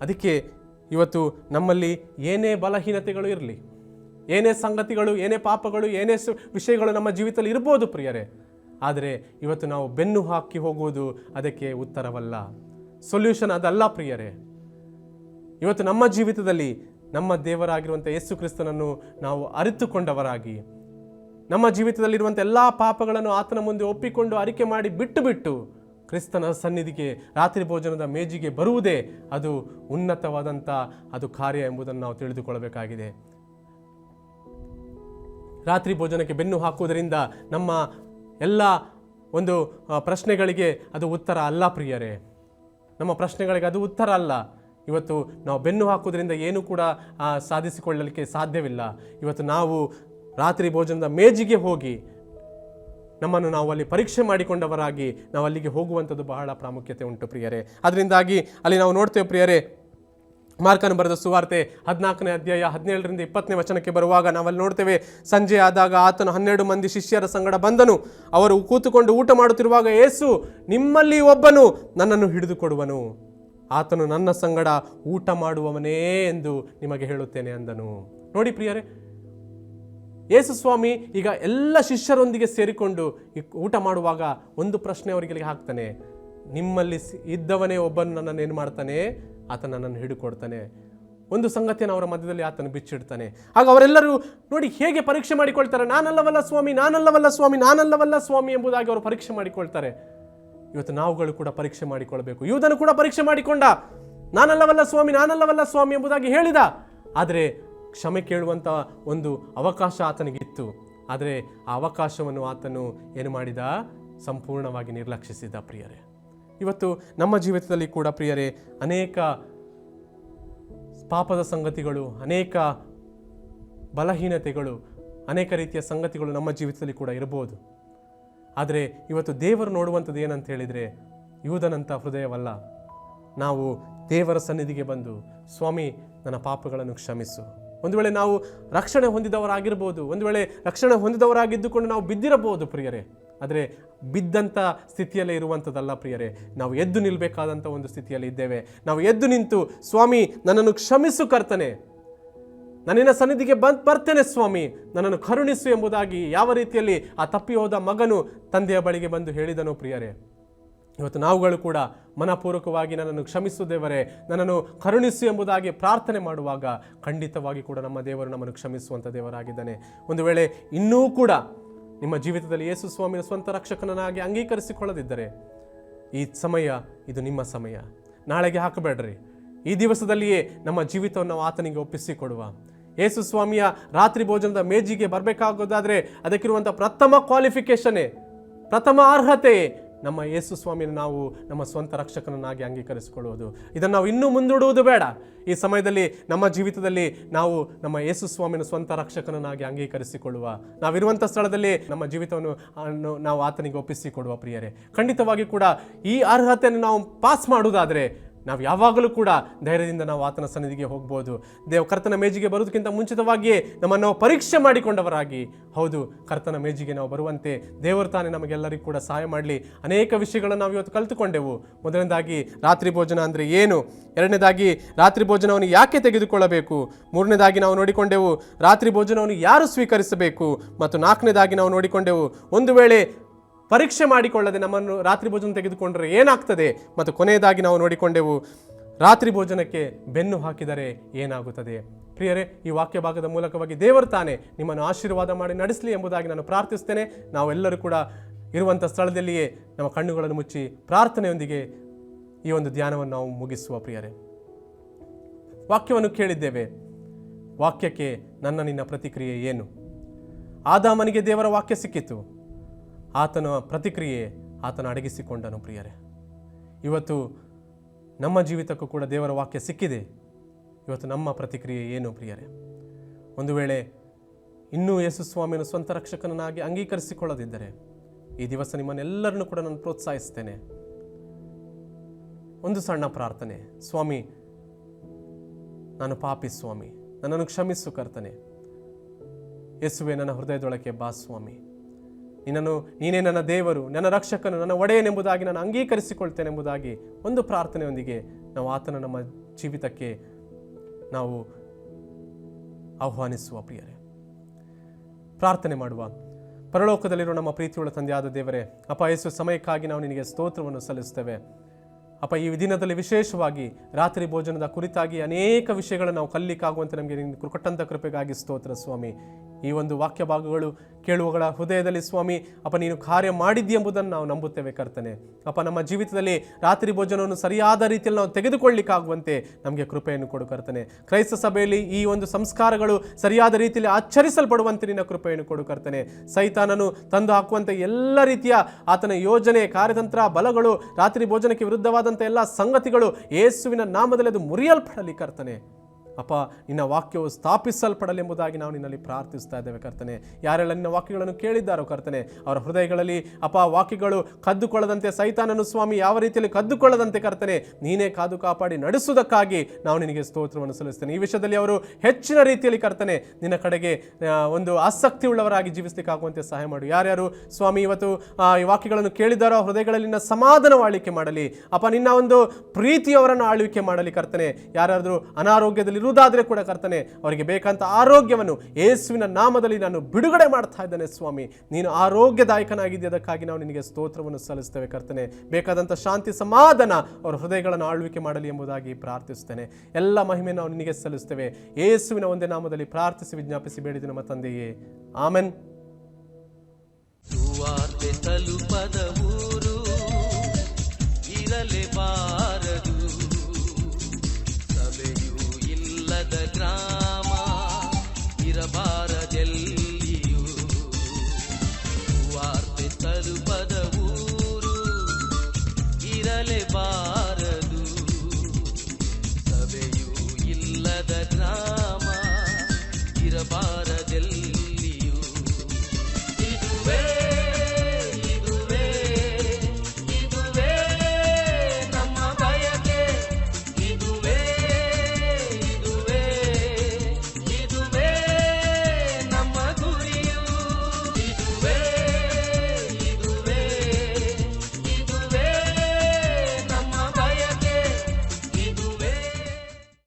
ಅದಕ್ಕೆ ಇವತ್ತು ನಮ್ಮಲ್ಲಿ ಏನೇ ಬಲಹೀನತೆಗಳು ಇರಲಿ, ಏನೇ ಸಂಗತಿಗಳು, ಏನೇ ಪಾಪಗಳು, ಏನೇ ವಿಷಯಗಳು ನಮ್ಮ ಜೀವಿತದಲ್ಲಿ ಇರ್ಬೋದು ಪ್ರಿಯರೇ. ಆದರೆ ಇವತ್ತು ನಾವು ಬೆನ್ನು ಹಾಕಿ ಹೋಗುವುದು ಅದಕ್ಕೆ ಉತ್ತರವಲ್ಲ. ಸೊಲ್ಯೂಷನ್ ಅದಲ್ಲ ಪ್ರಿಯರೇ. ಇವತ್ತು ನಮ್ಮ ಜೀವಿತದಲ್ಲಿ ನಮ್ಮ ದೇವರಾಗಿರುವಂಥ ಯೇಸು ಕ್ರಿಸ್ತನನ್ನು ನಾವು ಅರಿತುಕೊಂಡವರಾಗಿ, ನಮ್ಮ ಜೀವಿತದಲ್ಲಿರುವಂಥ ಎಲ್ಲ ಪಾಪಗಳನ್ನು ಆತನ ಮುಂದೆ ಒಪ್ಪಿಕೊಂಡು ಅರಿಕೆ ಮಾಡಿ ಬಿಟ್ಟು ಬಿಟ್ಟು ಕ್ರಿಸ್ತನ ಸನ್ನಿಧಿಗೆ, ರಾತ್ರಿ ಭೋಜನದ ಮೇಜಿಗೆ ಬರುವುದೇ ಅದು ಉನ್ನತವಾದಂಥ ಅದು ಕಾರ್ಯ ಎಂಬುದನ್ನು ನಾವು ತಿಳಿದುಕೊಳ್ಳಬೇಕಾಗಿದೆ. ರಾತ್ರಿ ಭೋಜನಕ್ಕೆ ಬೆನ್ನು ಹಾಕುವುದರಿಂದ ನಮ್ಮ ಎಲ್ಲ ಒಂದು ಪ್ರಶ್ನೆಗಳಿಗೆ ಅದು ಉತ್ತರ ಅಲ್ಲ ಪ್ರಿಯರೇ. ನಮ್ಮ ಪ್ರಶ್ನೆಗಳಿಗೆ ಅದು ಉತ್ತರ ಅಲ್ಲ. ಇವತ್ತು ನಾವು ಬೆನ್ನು ಹಾಕುವುದರಿಂದ ಏನೂ ಕೂಡ ಸಾಧಿಸಿಕೊಳ್ಳಲಿಕ್ಕೆ ಸಾಧ್ಯವಿಲ್ಲ. ಇವತ್ತು ನಾವು ರಾತ್ರಿ ಭೋಜನದ ಮೇಜಿಗೆ ಹೋಗಿ ನಮ್ಮನ್ನು ನಾವು ಅಲ್ಲಿ ಪರೀಕ್ಷೆ ಮಾಡಿಕೊಂಡವರಾಗಿ ನಾವು ಅಲ್ಲಿಗೆ ಹೋಗುವಂಥದ್ದು ಬಹಳ ಪ್ರಾಮುಖ್ಯತೆ ಉಂಟು ಪ್ರಿಯರೇ. ಅದರಿಂದಾಗಿ ಅಲ್ಲಿ ನಾವು ನೋಡ್ತೇವೆ ಪ್ರಿಯರೇ ಮಾರ್ಕನು ಬರೆದ ಸುವಾರ್ತೆ ಹದಿನಾಲ್ಕನೇ ಅಧ್ಯಾಯ ಹದಿನೇಳರಿಂದ ಇಪ್ಪತ್ತನೇ ವಚನಕ್ಕೆ ಬರುವಾಗ ನಾವಲ್ಲಿ ನೋಡ್ತೇವೆ, ಸಂಜೆ ಆದಾಗ ಆತನು ಹನ್ನೆರಡು ಮಂದಿ ಶಿಷ್ಯರ ಸಂಗಡ ಬಂದನು. ಅವರು ಕೂತುಕೊಂಡು ಊಟ ಮಾಡುತ್ತಿರುವಾಗ ಏಸು, ನಿಮ್ಮಲ್ಲಿ ಒಬ್ಬನು ನನ್ನನ್ನು ಹಿಡಿದುಕೊಡುವನು. ಆತನು ನನ್ನ ಸಂಗಡ ಊಟ ಮಾಡುವವನೇ ಎಂದು ನಿಮಗೆ ಹೇಳುತ್ತೇನೆ ಅಂದನು. ನೋಡಿ ಪ್ರಿಯರೇ ಯೇಸು ಸ್ವಾಮಿ ಈಗ ಎಲ್ಲ ಶಿಷ್ಯರೊಂದಿಗೆ ಸೇರಿಕೊಂಡು ಊಟ ಮಾಡುವಾಗ ಒಂದು ಪ್ರಶ್ನೆ ಅವರಿಗೆ ಹಾಕ್ತಾನೆ. ನಿಮ್ಮಲ್ಲಿ ಇದ್ದವನೇ ಒಬ್ಬನು ನನ್ನನ್ನು ಏನು ಮಾಡ್ತಾನೆ? ಆತ ನನ್ನನ್ನು ಹಿಡಿಕೊಡ್ತಾನೆ. ಒಂದು ಸಂಗತಿಯನ್ನು ಅವರ ಮಧ್ಯದಲ್ಲಿ ಆತನು ಬಿಚ್ಚಿಡ್ತಾನೆ. ಆಗ ಅವರೆಲ್ಲರೂ ನೋಡಿ ಹೇಗೆ ಪರೀಕ್ಷೆ ಮಾಡಿಕೊಳ್ತಾರೆ? ನಾನಲ್ಲವಲ್ಲ ಸ್ವಾಮಿ ನಾನಲ್ಲವಲ್ಲ ಸ್ವಾಮಿ ನಾನಲ್ಲವಲ್ಲ ಸ್ವಾಮಿ ಎಂಬುದಾಗಿ ಅವರು ಪರೀಕ್ಷೆ ಮಾಡಿಕೊಳ್ತಾರೆ. ಇವತ್ತು ನಾವುಗಳು ಕೂಡ ಪರೀಕ್ಷೆ ಮಾಡಿಕೊಳ್ಬೇಕು. ಯೂದನು ಕೂಡ ಪರೀಕ್ಷೆ ಮಾಡಿಕೊಂಡ. ನಾನಲ್ಲವಲ್ಲ ಸ್ವಾಮಿ ನಾನಲ್ಲವಲ್ಲ ಸ್ವಾಮಿ ಎಂಬುದಾಗಿ ಹೇಳಿದ. ಆದರೆ ಕ್ಷಮೆ ಕೇಳುವಂಥ ಒಂದು ಅವಕಾಶ ಆತನಿಗಿತ್ತು. ಆದರೆ ಆ ಅವಕಾಶವನ್ನು ಆತನು ಏನು ಮಾಡಿದ? ಸಂಪೂರ್ಣವಾಗಿ ನಿರ್ಲಕ್ಷಿಸಿದ ಪ್ರಿಯರೇ. ಇವತ್ತು ನಮ್ಮ ಜೀವಿತದಲ್ಲಿ ಕೂಡ ಪ್ರಿಯರೇ, ಅನೇಕ ಪಾಪದ ಸಂಗತಿಗಳು, ಅನೇಕ ಬಲಹೀನತೆಗಳು, ಅನೇಕ ರೀತಿಯ ಸಂಗತಿಗಳು ನಮ್ಮ ಜೀವಿತದಲ್ಲಿ ಕೂಡ ಇರಬಹುದು. ಆದರೆ ಇವತ್ತು ದೇವರು ನೋಡುವಂಥದ್ದು ಏನಂತ ಹೇಳಿದರೆ, ಯೂದನಂಥ ಹೃದಯವಲ್ಲ. ನಾವು ದೇವರ ಸನ್ನಿಧಿಗೆ ಬಂದು, ಸ್ವಾಮಿ, ನನ್ನ ಪಾಪಗಳನ್ನು ಕ್ಷಮಿಸು. ಒಂದು ವೇಳೆ ನಾವು ರಕ್ಷಣೆ ಹೊಂದಿದವರಾಗಿರ್ಬೋದು, ಒಂದು ವೇಳೆ ರಕ್ಷಣೆ ಹೊಂದಿದವರಾಗಿದ್ದುಕೊಂಡು ನಾವು ಬಿದ್ದಿರಬಹುದು ಪ್ರಿಯರೇ. ಆದರೆ ಬಿದ್ದಂಥ ಸ್ಥಿತಿಯಲ್ಲೇ ಇರುವಂಥದ್ದಲ್ಲ ಪ್ರಿಯರೇ. ನಾವು ಎದ್ದು ನಿಲ್ಲಬೇಕಾದಂಥ ಒಂದು ಸ್ಥಿತಿಯಲ್ಲಿ ಇದ್ದೇವೆ. ನಾವು ಎದ್ದು ನಿಂತು, ಸ್ವಾಮಿ, ನನ್ನನ್ನು ಕ್ಷಮಿಸು ಕರ್ತನೆ. ನನ್ನಿನ ಸನ್ನಿಧಿಗೆ ಬಂದ್ ಬರ್ತೇನೆ ಸ್ವಾಮಿ. ನನ್ನನ್ನು ಕರುಣಿಸು ಎಂಬುದಾಗಿ ಯಾವ ರೀತಿಯಲ್ಲಿ ಆ ತಪ್ಪಿ ಹೋದ ಮಗನು ತಂದೆಯ ಬಳಿಗೆ ಬಂದು ಹೇಳಿದನು ಪ್ರಿಯರೇ. ಇವತ್ತು ನಾವುಗಳು ಕೂಡ ಮನಪೂರ್ವಕವಾಗಿ ನನ್ನನ್ನು ಕ್ಷಮಿಸು ದೇವರೇ. ನನ್ನನ್ನು ಕರುಣಿಸು ಎಂಬುದಾಗಿ ಪ್ರಾರ್ಥನೆ ಮಾಡುವಾಗ ಖಂಡಿತವಾಗಿ ಕೂಡ ನಮ್ಮ ದೇವರು ನಮ್ಮನ್ನು ಕ್ಷಮಿಸುವಂಥ ದೇವರಾಗಿದ್ದಾನೆ. ಒಂದು ವೇಳೆ ಇನ್ನೂ ಕೂಡ ನಿಮ್ಮ ಜೀವಿತದಲ್ಲಿ ಯೇಸು ಸ್ವಾಮಿಯ ಸ್ವಂತ ರಕ್ಷಕನನ್ನಾಗಿ ಅಂಗೀಕರಿಸಿಕೊಳ್ಳದಿದ್ದರೆ ಈ ಸಮಯ ಇದು ನಿಮ್ಮ ಸಮಯ. ನಾಳೆಗೆ ಹಾಕಬೇಡ್ರಿ. ಈ ದಿವಸದಲ್ಲಿಯೇ ನಮ್ಮ ಜೀವಿತವನ್ನು ಆತನಿಗೆ ಒಪ್ಪಿಸಿಕೊಡುವ. ಯೇಸು ಸ್ವಾಮಿಯ ರಾತ್ರಿ ಭೋಜನದ ಮೇಜಿಗೆ ಬರಬೇಕಾಗೋದಾದರೆ ಅದಕ್ಕಿರುವಂಥ ಪ್ರಥಮ ಕ್ವಾಲಿಫಿಕೇಶನೇ ಪ್ರಥಮ ಅರ್ಹತೆ ನಮ್ಮ ಯೇಸು ಸ್ವಾಮಿನ ನಾವು ನಮ್ಮ ಸ್ವಂತ ರಕ್ಷಕನನ್ನಾಗಿ ಅಂಗೀಕರಿಸಿಕೊಳ್ಳುವುದು. ಇದನ್ನು ನಾವು ಇನ್ನೂ ಮುಂದೂಡುವುದು ಬೇಡ. ಈ ಸಮಯದಲ್ಲಿ ನಮ್ಮ ಜೀವಿತದಲ್ಲಿ ನಾವು ನಮ್ಮ ಯೇಸು ಸ್ವಾಮಿನ ಸ್ವಂತ ರಕ್ಷಕನನ್ನಾಗಿ ಅಂಗೀಕರಿಸಿಕೊಳ್ಳುವ. ನಾವಿರುವಂಥ ಸ್ಥಳದಲ್ಲಿ ನಮ್ಮ ಜೀವಿತವನ್ನು ನಾವು ಆತನಿಗೆ ಒಪ್ಪಿಸಿಕೊಡುವ ಪ್ರಿಯರೇ. ಖಂಡಿತವಾಗಿ ಕೂಡ ಈ ಅರ್ಹತೆಯನ್ನು ನಾವು ಪಾಸ್ ಮಾಡುವುದಾದರೆ ನಾವು ಯಾವಾಗಲೂ ಕೂಡ ಧೈರ್ಯದಿಂದ ನಾವು ಆತನ ಸನ್ನಿಧಿಗೆ ಹೋಗ್ಬೋದು. ದೇವ ಕರ್ತನ ಮೇಜಿಗೆ ಬರೋದಕ್ಕಿಂತ ಮುಂಚಿತವಾಗಿಯೇ ನಮ್ಮನ್ನು ನಾವು ಪರೀಕ್ಷೆ ಮಾಡಿಕೊಂಡವರಾಗಿ. ಹೌದು, ಕರ್ತನ ಮೇಜಿಗೆ ನಾವು ಬರುವಂತೆ ದೇವರು ತಾನೇ ನಮಗೆಲ್ಲರಿಗೂ ಕೂಡ ಸಹಾಯ ಮಾಡಲಿ. ಅನೇಕ ವಿಷಯಗಳನ್ನು ನಾವು ಇವತ್ತು ಕಲಿತುಕೊಂಡೆವು. ಮೊದಲನೇದಾಗಿ ರಾತ್ರಿ ಭೋಜನ ಅಂದರೆ ಏನು? ಎರಡನೇದಾಗಿ ರಾತ್ರಿ ಭೋಜನವನ್ನು ಯಾಕೆ ತೆಗೆದುಕೊಳ್ಳಬೇಕು? ಮೂರನೇದಾಗಿ ನಾವು ನೋಡಿಕೊಂಡೆವು ರಾತ್ರಿ ಭೋಜನವನ್ನು ಯಾರು ಸ್ವೀಕರಿಸಬೇಕು? ಮತ್ತು ನಾಲ್ಕನೇದಾಗಿ ನಾವು ನೋಡಿಕೊಂಡೆವು ಒಂದು ವೇಳೆ ಪರೀಕ್ಷೆ ಮಾಡಿಕೊಳ್ಳದೆ ನಮ್ಮನ್ನು ರಾತ್ರಿ ಭೋಜನ ತೆಗೆದುಕೊಂಡರೆ ಏನಾಗ್ತದೆ? ಮತ್ತು ಕೊನೆಯದಾಗಿ ನಾವು ನೋಡಿಕೊಂಡೆವು, ರಾತ್ರಿ ಭೋಜನಕ್ಕೆ ಬೆನ್ನು ಹಾಕಿದರೆ ಏನಾಗುತ್ತದೆ? ಪ್ರಿಯರೇ, ಈ ವಾಕ್ಯ ಭಾಗದ ಮೂಲಕವಾಗಿ ದೇವರು ತಾನೇ ನಿಮ್ಮನ್ನು ಆಶೀರ್ವಾದ ಮಾಡಿ ನಡೆಸಲಿ ಎಂಬುದಾಗಿ ನಾನು ಪ್ರಾರ್ಥಿಸ್ತೇನೆ. ನಾವೆಲ್ಲರೂ ಕೂಡ ಇರುವಂಥ ಸ್ಥಳದಲ್ಲಿಯೇ ನಮ್ಮ ಕಣ್ಣುಗಳನ್ನು ಮುಚ್ಚಿ ಪ್ರಾರ್ಥನೆಯೊಂದಿಗೆ ಈ ಒಂದು ಧ್ಯಾನವನ್ನು ನಾವು ಮುಗಿಸುವ ಪ್ರಿಯರೇ. ವಾಕ್ಯವನ್ನು ಕೇಳಿದ್ದೇವೆ. ವಾಕ್ಯಕ್ಕೆ ನನ್ನ ನಿನ್ನ ಪ್ರತಿಕ್ರಿಯೆ ಏನು? ಆದಾಮನಿಗೆ ದೇವರ ವಾಕ್ಯ ಸಿಕ್ಕಿತು. ಆತನ ಪ್ರತಿಕ್ರಿಯೆ ಆತನ ಅಡಗಿಸಿಕೊಂಡನು ಪ್ರಿಯರೇ. ಇವತ್ತು ನಮ್ಮ ಜೀವಿತಕ್ಕೂ ಕೂಡ ದೇವರ ವಾಕ್ಯ ಸಿಕ್ಕಿದೆ. ಇವತ್ತು ನಮ್ಮ ಪ್ರತಿಕ್ರಿಯೆ ಏನು ಪ್ರಿಯರೇ? ಒಂದು ವೇಳೆ ಇನ್ನೂ ಯೇಸು ಸ್ವಾಮಿಯನ್ನು ಸ್ವಂತ ರಕ್ಷಕನನ್ನಾಗಿ ಅಂಗೀಕರಿಸಿಕೊಳ್ಳದಿದ್ದರೆ ಈ ದಿವಸ ನಿಮ್ಮನ್ನೆಲ್ಲರನ್ನು ಕೂಡ ನಾನು ಪ್ರೋತ್ಸಾಹಿಸ್ತೇನೆ. ಒಂದು ಸಣ್ಣ ಪ್ರಾರ್ಥನೆ. ಸ್ವಾಮಿ, ನಾನು ಪಾಪಿ ಸ್ವಾಮಿ. ನನ್ನನ್ನು ಕ್ಷಮಿಸು ಕರ್ತನೆ. ಯೇಸುವೆ, ನನ್ನ ಹೃದಯದೊಳಕ್ಕೆ ಬಾ ಸ್ವಾಮಿ. ನಿನ್ನನ್ನು, ನೀನೇ ನನ್ನ ದೇವರು, ನನ್ನ ರಕ್ಷಕನು, ನನ್ನ ಒಡೆಯನೆಂಬುದಾಗಿ ನಾನು ಅಂಗೀಕರಿಸಿಕೊಳ್ತೇನೆಂಬುದಾಗಿ ಒಂದು ಪ್ರಾರ್ಥನೆಯೊಂದಿಗೆ ನಾವು ಆತನ ನಮ್ಮ ಜೀವಿತಕ್ಕೆ ನಾವು ಆಹ್ವಾನಿಸುವ ಪ್ರಿಯರೇ. ಪ್ರಾರ್ಥನೆ ಮಾಡುವ. ಪರಲೋಕದಲ್ಲಿರುವ ನಮ್ಮ ಪ್ರೀತಿಯುಳ್ಳ ತಂದೆಯಾದ ದೇವರೇ, ಅಪ್ಪ ಸಮಯಕ್ಕಾಗಿ ನಾವು ನಿನಗೆ ಸ್ತೋತ್ರವನ್ನು ಸಲ್ಲಿಸ್ತೇವೆ ಅಪ್ಪ, ಈ ದಿನದಲ್ಲಿ ವಿಶೇಷವಾಗಿ ರಾತ್ರಿ ಭೋಜನದ ಕುರಿತಾಗಿ ಅನೇಕ ವಿಷಯಗಳನ್ನು ನಾವು ಕಲ್ಲಿಕ್ಕಾಗುವಂತೆ ನಮಗೆ ಕೊಟ್ಟಂಥ ಕೃಪೆಗಾಗಿ ಸ್ತೋತ್ರ ಸ್ವಾಮಿ. ಈ ಒಂದು ವಾಕ್ಯ ಭಾಗಗಳು ಕೇಳುವಗಳ ಹೃದಯದಲ್ಲಿ ಸ್ವಾಮಿ, ಅಪ್ಪ ನೀನು ಕಾರ್ಯ ಮಾಡಿದ್ದಿ ಎಂಬುದನ್ನು ನಾವು ನಂಬುತ್ತೇವೆ ಕರ್ತನೆ. ಅಪ್ಪ ನಮ್ಮ ಜೀವಿತದಲ್ಲಿ ರಾತ್ರಿ ಭೋಜನವನ್ನು ಸರಿಯಾದ ರೀತಿಯಲ್ಲಿ ನಾವು ತೆಗೆದುಕೊಳ್ಳಿಕ್ಕಾಗುವಂತೆ ನಮಗೆ ಕೃಪೆಯನ್ನು ಕೊಡು ಕರ್ತನೆ. ಕ್ರೈಸ್ತ ಸಭೆಯಲ್ಲಿ ಈ ಒಂದು ಸಂಸ್ಕಾರಗಳು ಸರಿಯಾದ ರೀತಿಯಲ್ಲಿ ಆಚರಿಸಲ್ಪಡುವಂತೆ ನಿನ್ನ ಕೃಪೆಯನ್ನು ಕೊಡು ಕರ್ತನೆ. ಸೈತಾನನು ತಂದು ಹಾಕುವಂತೆ ಎಲ್ಲ ರೀತಿಯ ಆತನ ಯೋಜನೆ, ಕಾರ್ಯತಂತ್ರ, ಬಲಗಳು, ರಾತ್ರಿ ಭೋಜನಕ್ಕೆ ವಿರುದ್ಧವಾದಂಥ ಎಲ್ಲ ಸಂಗತಿಗಳು ಯೇಸುವಿನ ನಾಮದಲ್ಲಿ ಅದು ಮುರಿಯಲ್ಪಡಲಿ ಕರ್ತನೆ. ಅಪ್ಪ, ನಿನ್ನ ವಾಕ್ಯವು ಸ್ಥಾಪಿಸಲ್ಪಡಲೆಂಬುದಾಗಿ ನಾವು ನಿನ್ನಲ್ಲಿ ಪ್ರಾರ್ಥಿಸ್ತಾ ಇದ್ದೇವೆ ಕರ್ತನೆ. ಯಾರೆಲ್ಲ ನಿನ್ನ ವಾಕ್ಯಗಳನ್ನು ಕೇಳಿದ್ದಾರೋ ಕರ್ತನೆ, ಅವರ ಹೃದಯಗಳಲ್ಲಿ ಅಪ್ಪ, ವಾಕ್ಯಗಳು ಕದ್ದುಕೊಳ್ಳದಂತೆ ಸೈತಾನನು ಸ್ವಾಮಿ ಯಾವ ರೀತಿಯಲ್ಲಿ ಕದ್ದುಕೊಳ್ಳದಂತೆ ಕರ್ತನೆ, ನೀನೇ ಕಾದು ಕಾಪಾಡಿ ನಡೆಸುವುದಕ್ಕಾಗಿ ನಾವು ನಿನಗೆ ಸ್ತೋತ್ರವನ್ನು ಸಲ್ಲಿಸ್ತೇನೆ. ಈ ವಿಷಯದಲ್ಲಿ ಅವರು ಹೆಚ್ಚಿನ ರೀತಿಯಲ್ಲಿ ಕರ್ತನೆ, ನಿನ್ನ ಕಡೆಗೆ ಒಂದು ಆಸಕ್ತಿ ಉಳ್ಳವರಾಗಿ ಜೀವಿಸಲಿಕ್ಕಾಗುವಂತೆ ಸಹಾಯ ಮಾಡು. ಯಾರ್ಯಾರು ಸ್ವಾಮಿ ಇವತ್ತು ಈ ವಾಕ್ಯಗಳನ್ನು ಕೇಳಿದ್ದಾರೋ ಹೃದಯಗಳಲ್ಲಿನ ಸಮಾಧಾನ ಆಳ್ವಿಕೆ ಮಾಡಲಿ. ಅಪ್ಪ, ನಿನ್ನ ಒಂದು ಪ್ರೀತಿಯವರನ್ನು ಆಳ್ವಿಕೆ ಮಾಡಲಿ ಕರ್ತನೆ. ಯಾರಾದರೂ ಅನಾರೋಗ್ಯದಲ್ಲಿ ಇರುವುದಾದರೆ ಕೂಡ ಕರ್ತನೆ, ಅವರಿಗೆ ಬೇಕಂತ ಆರೋಗ್ಯವನ್ನು ಯೇಸುವಿನ ನಾಮದಲ್ಲಿ ನಾನು ಬಿಡುಗಡೆ ಮಾಡ್ತಾ ಇದ್ದೇನೆ ಸ್ವಾಮಿ. ನೀನು ಆರೋಗ್ಯದಾಯಕನಾಗಿದ್ದೆ, ಅದಕ್ಕಾಗಿ ನಾವು ನಿನಗೆ ಸ್ತೋತ್ರವನ್ನು ಸಲ್ಲಿಸ್ತೇವೆ ಕರ್ತನೆ. ಬೇಕಾದಂಥ ಶಾಂತಿ ಸಮಾಧಾನ ಅವರ ಹೃದಯಗಳನ್ನು ಆಳ್ವಿಕೆ ಮಾಡಲಿ ಎಂಬುದಾಗಿ ಪ್ರಾರ್ಥಿಸ್ತೇನೆ. ಎಲ್ಲ ಮಹಿಮೆ ನಾವು ನಿನಗೆ ಸಲ್ಲಿಸ್ತೇವೆ. ಯೇಸುವಿನ ಒಂದೇ ನಾಮದಲ್ಲಿ ಪ್ರಾರ್ಥಿಸಿ ವಿಜ್ಞಾಪಿಸಿ ಬೇಡಿದ ನಮ್ಮ ತಂದೆಯೇ. ಆಮೆನ್. ತಲುಪದ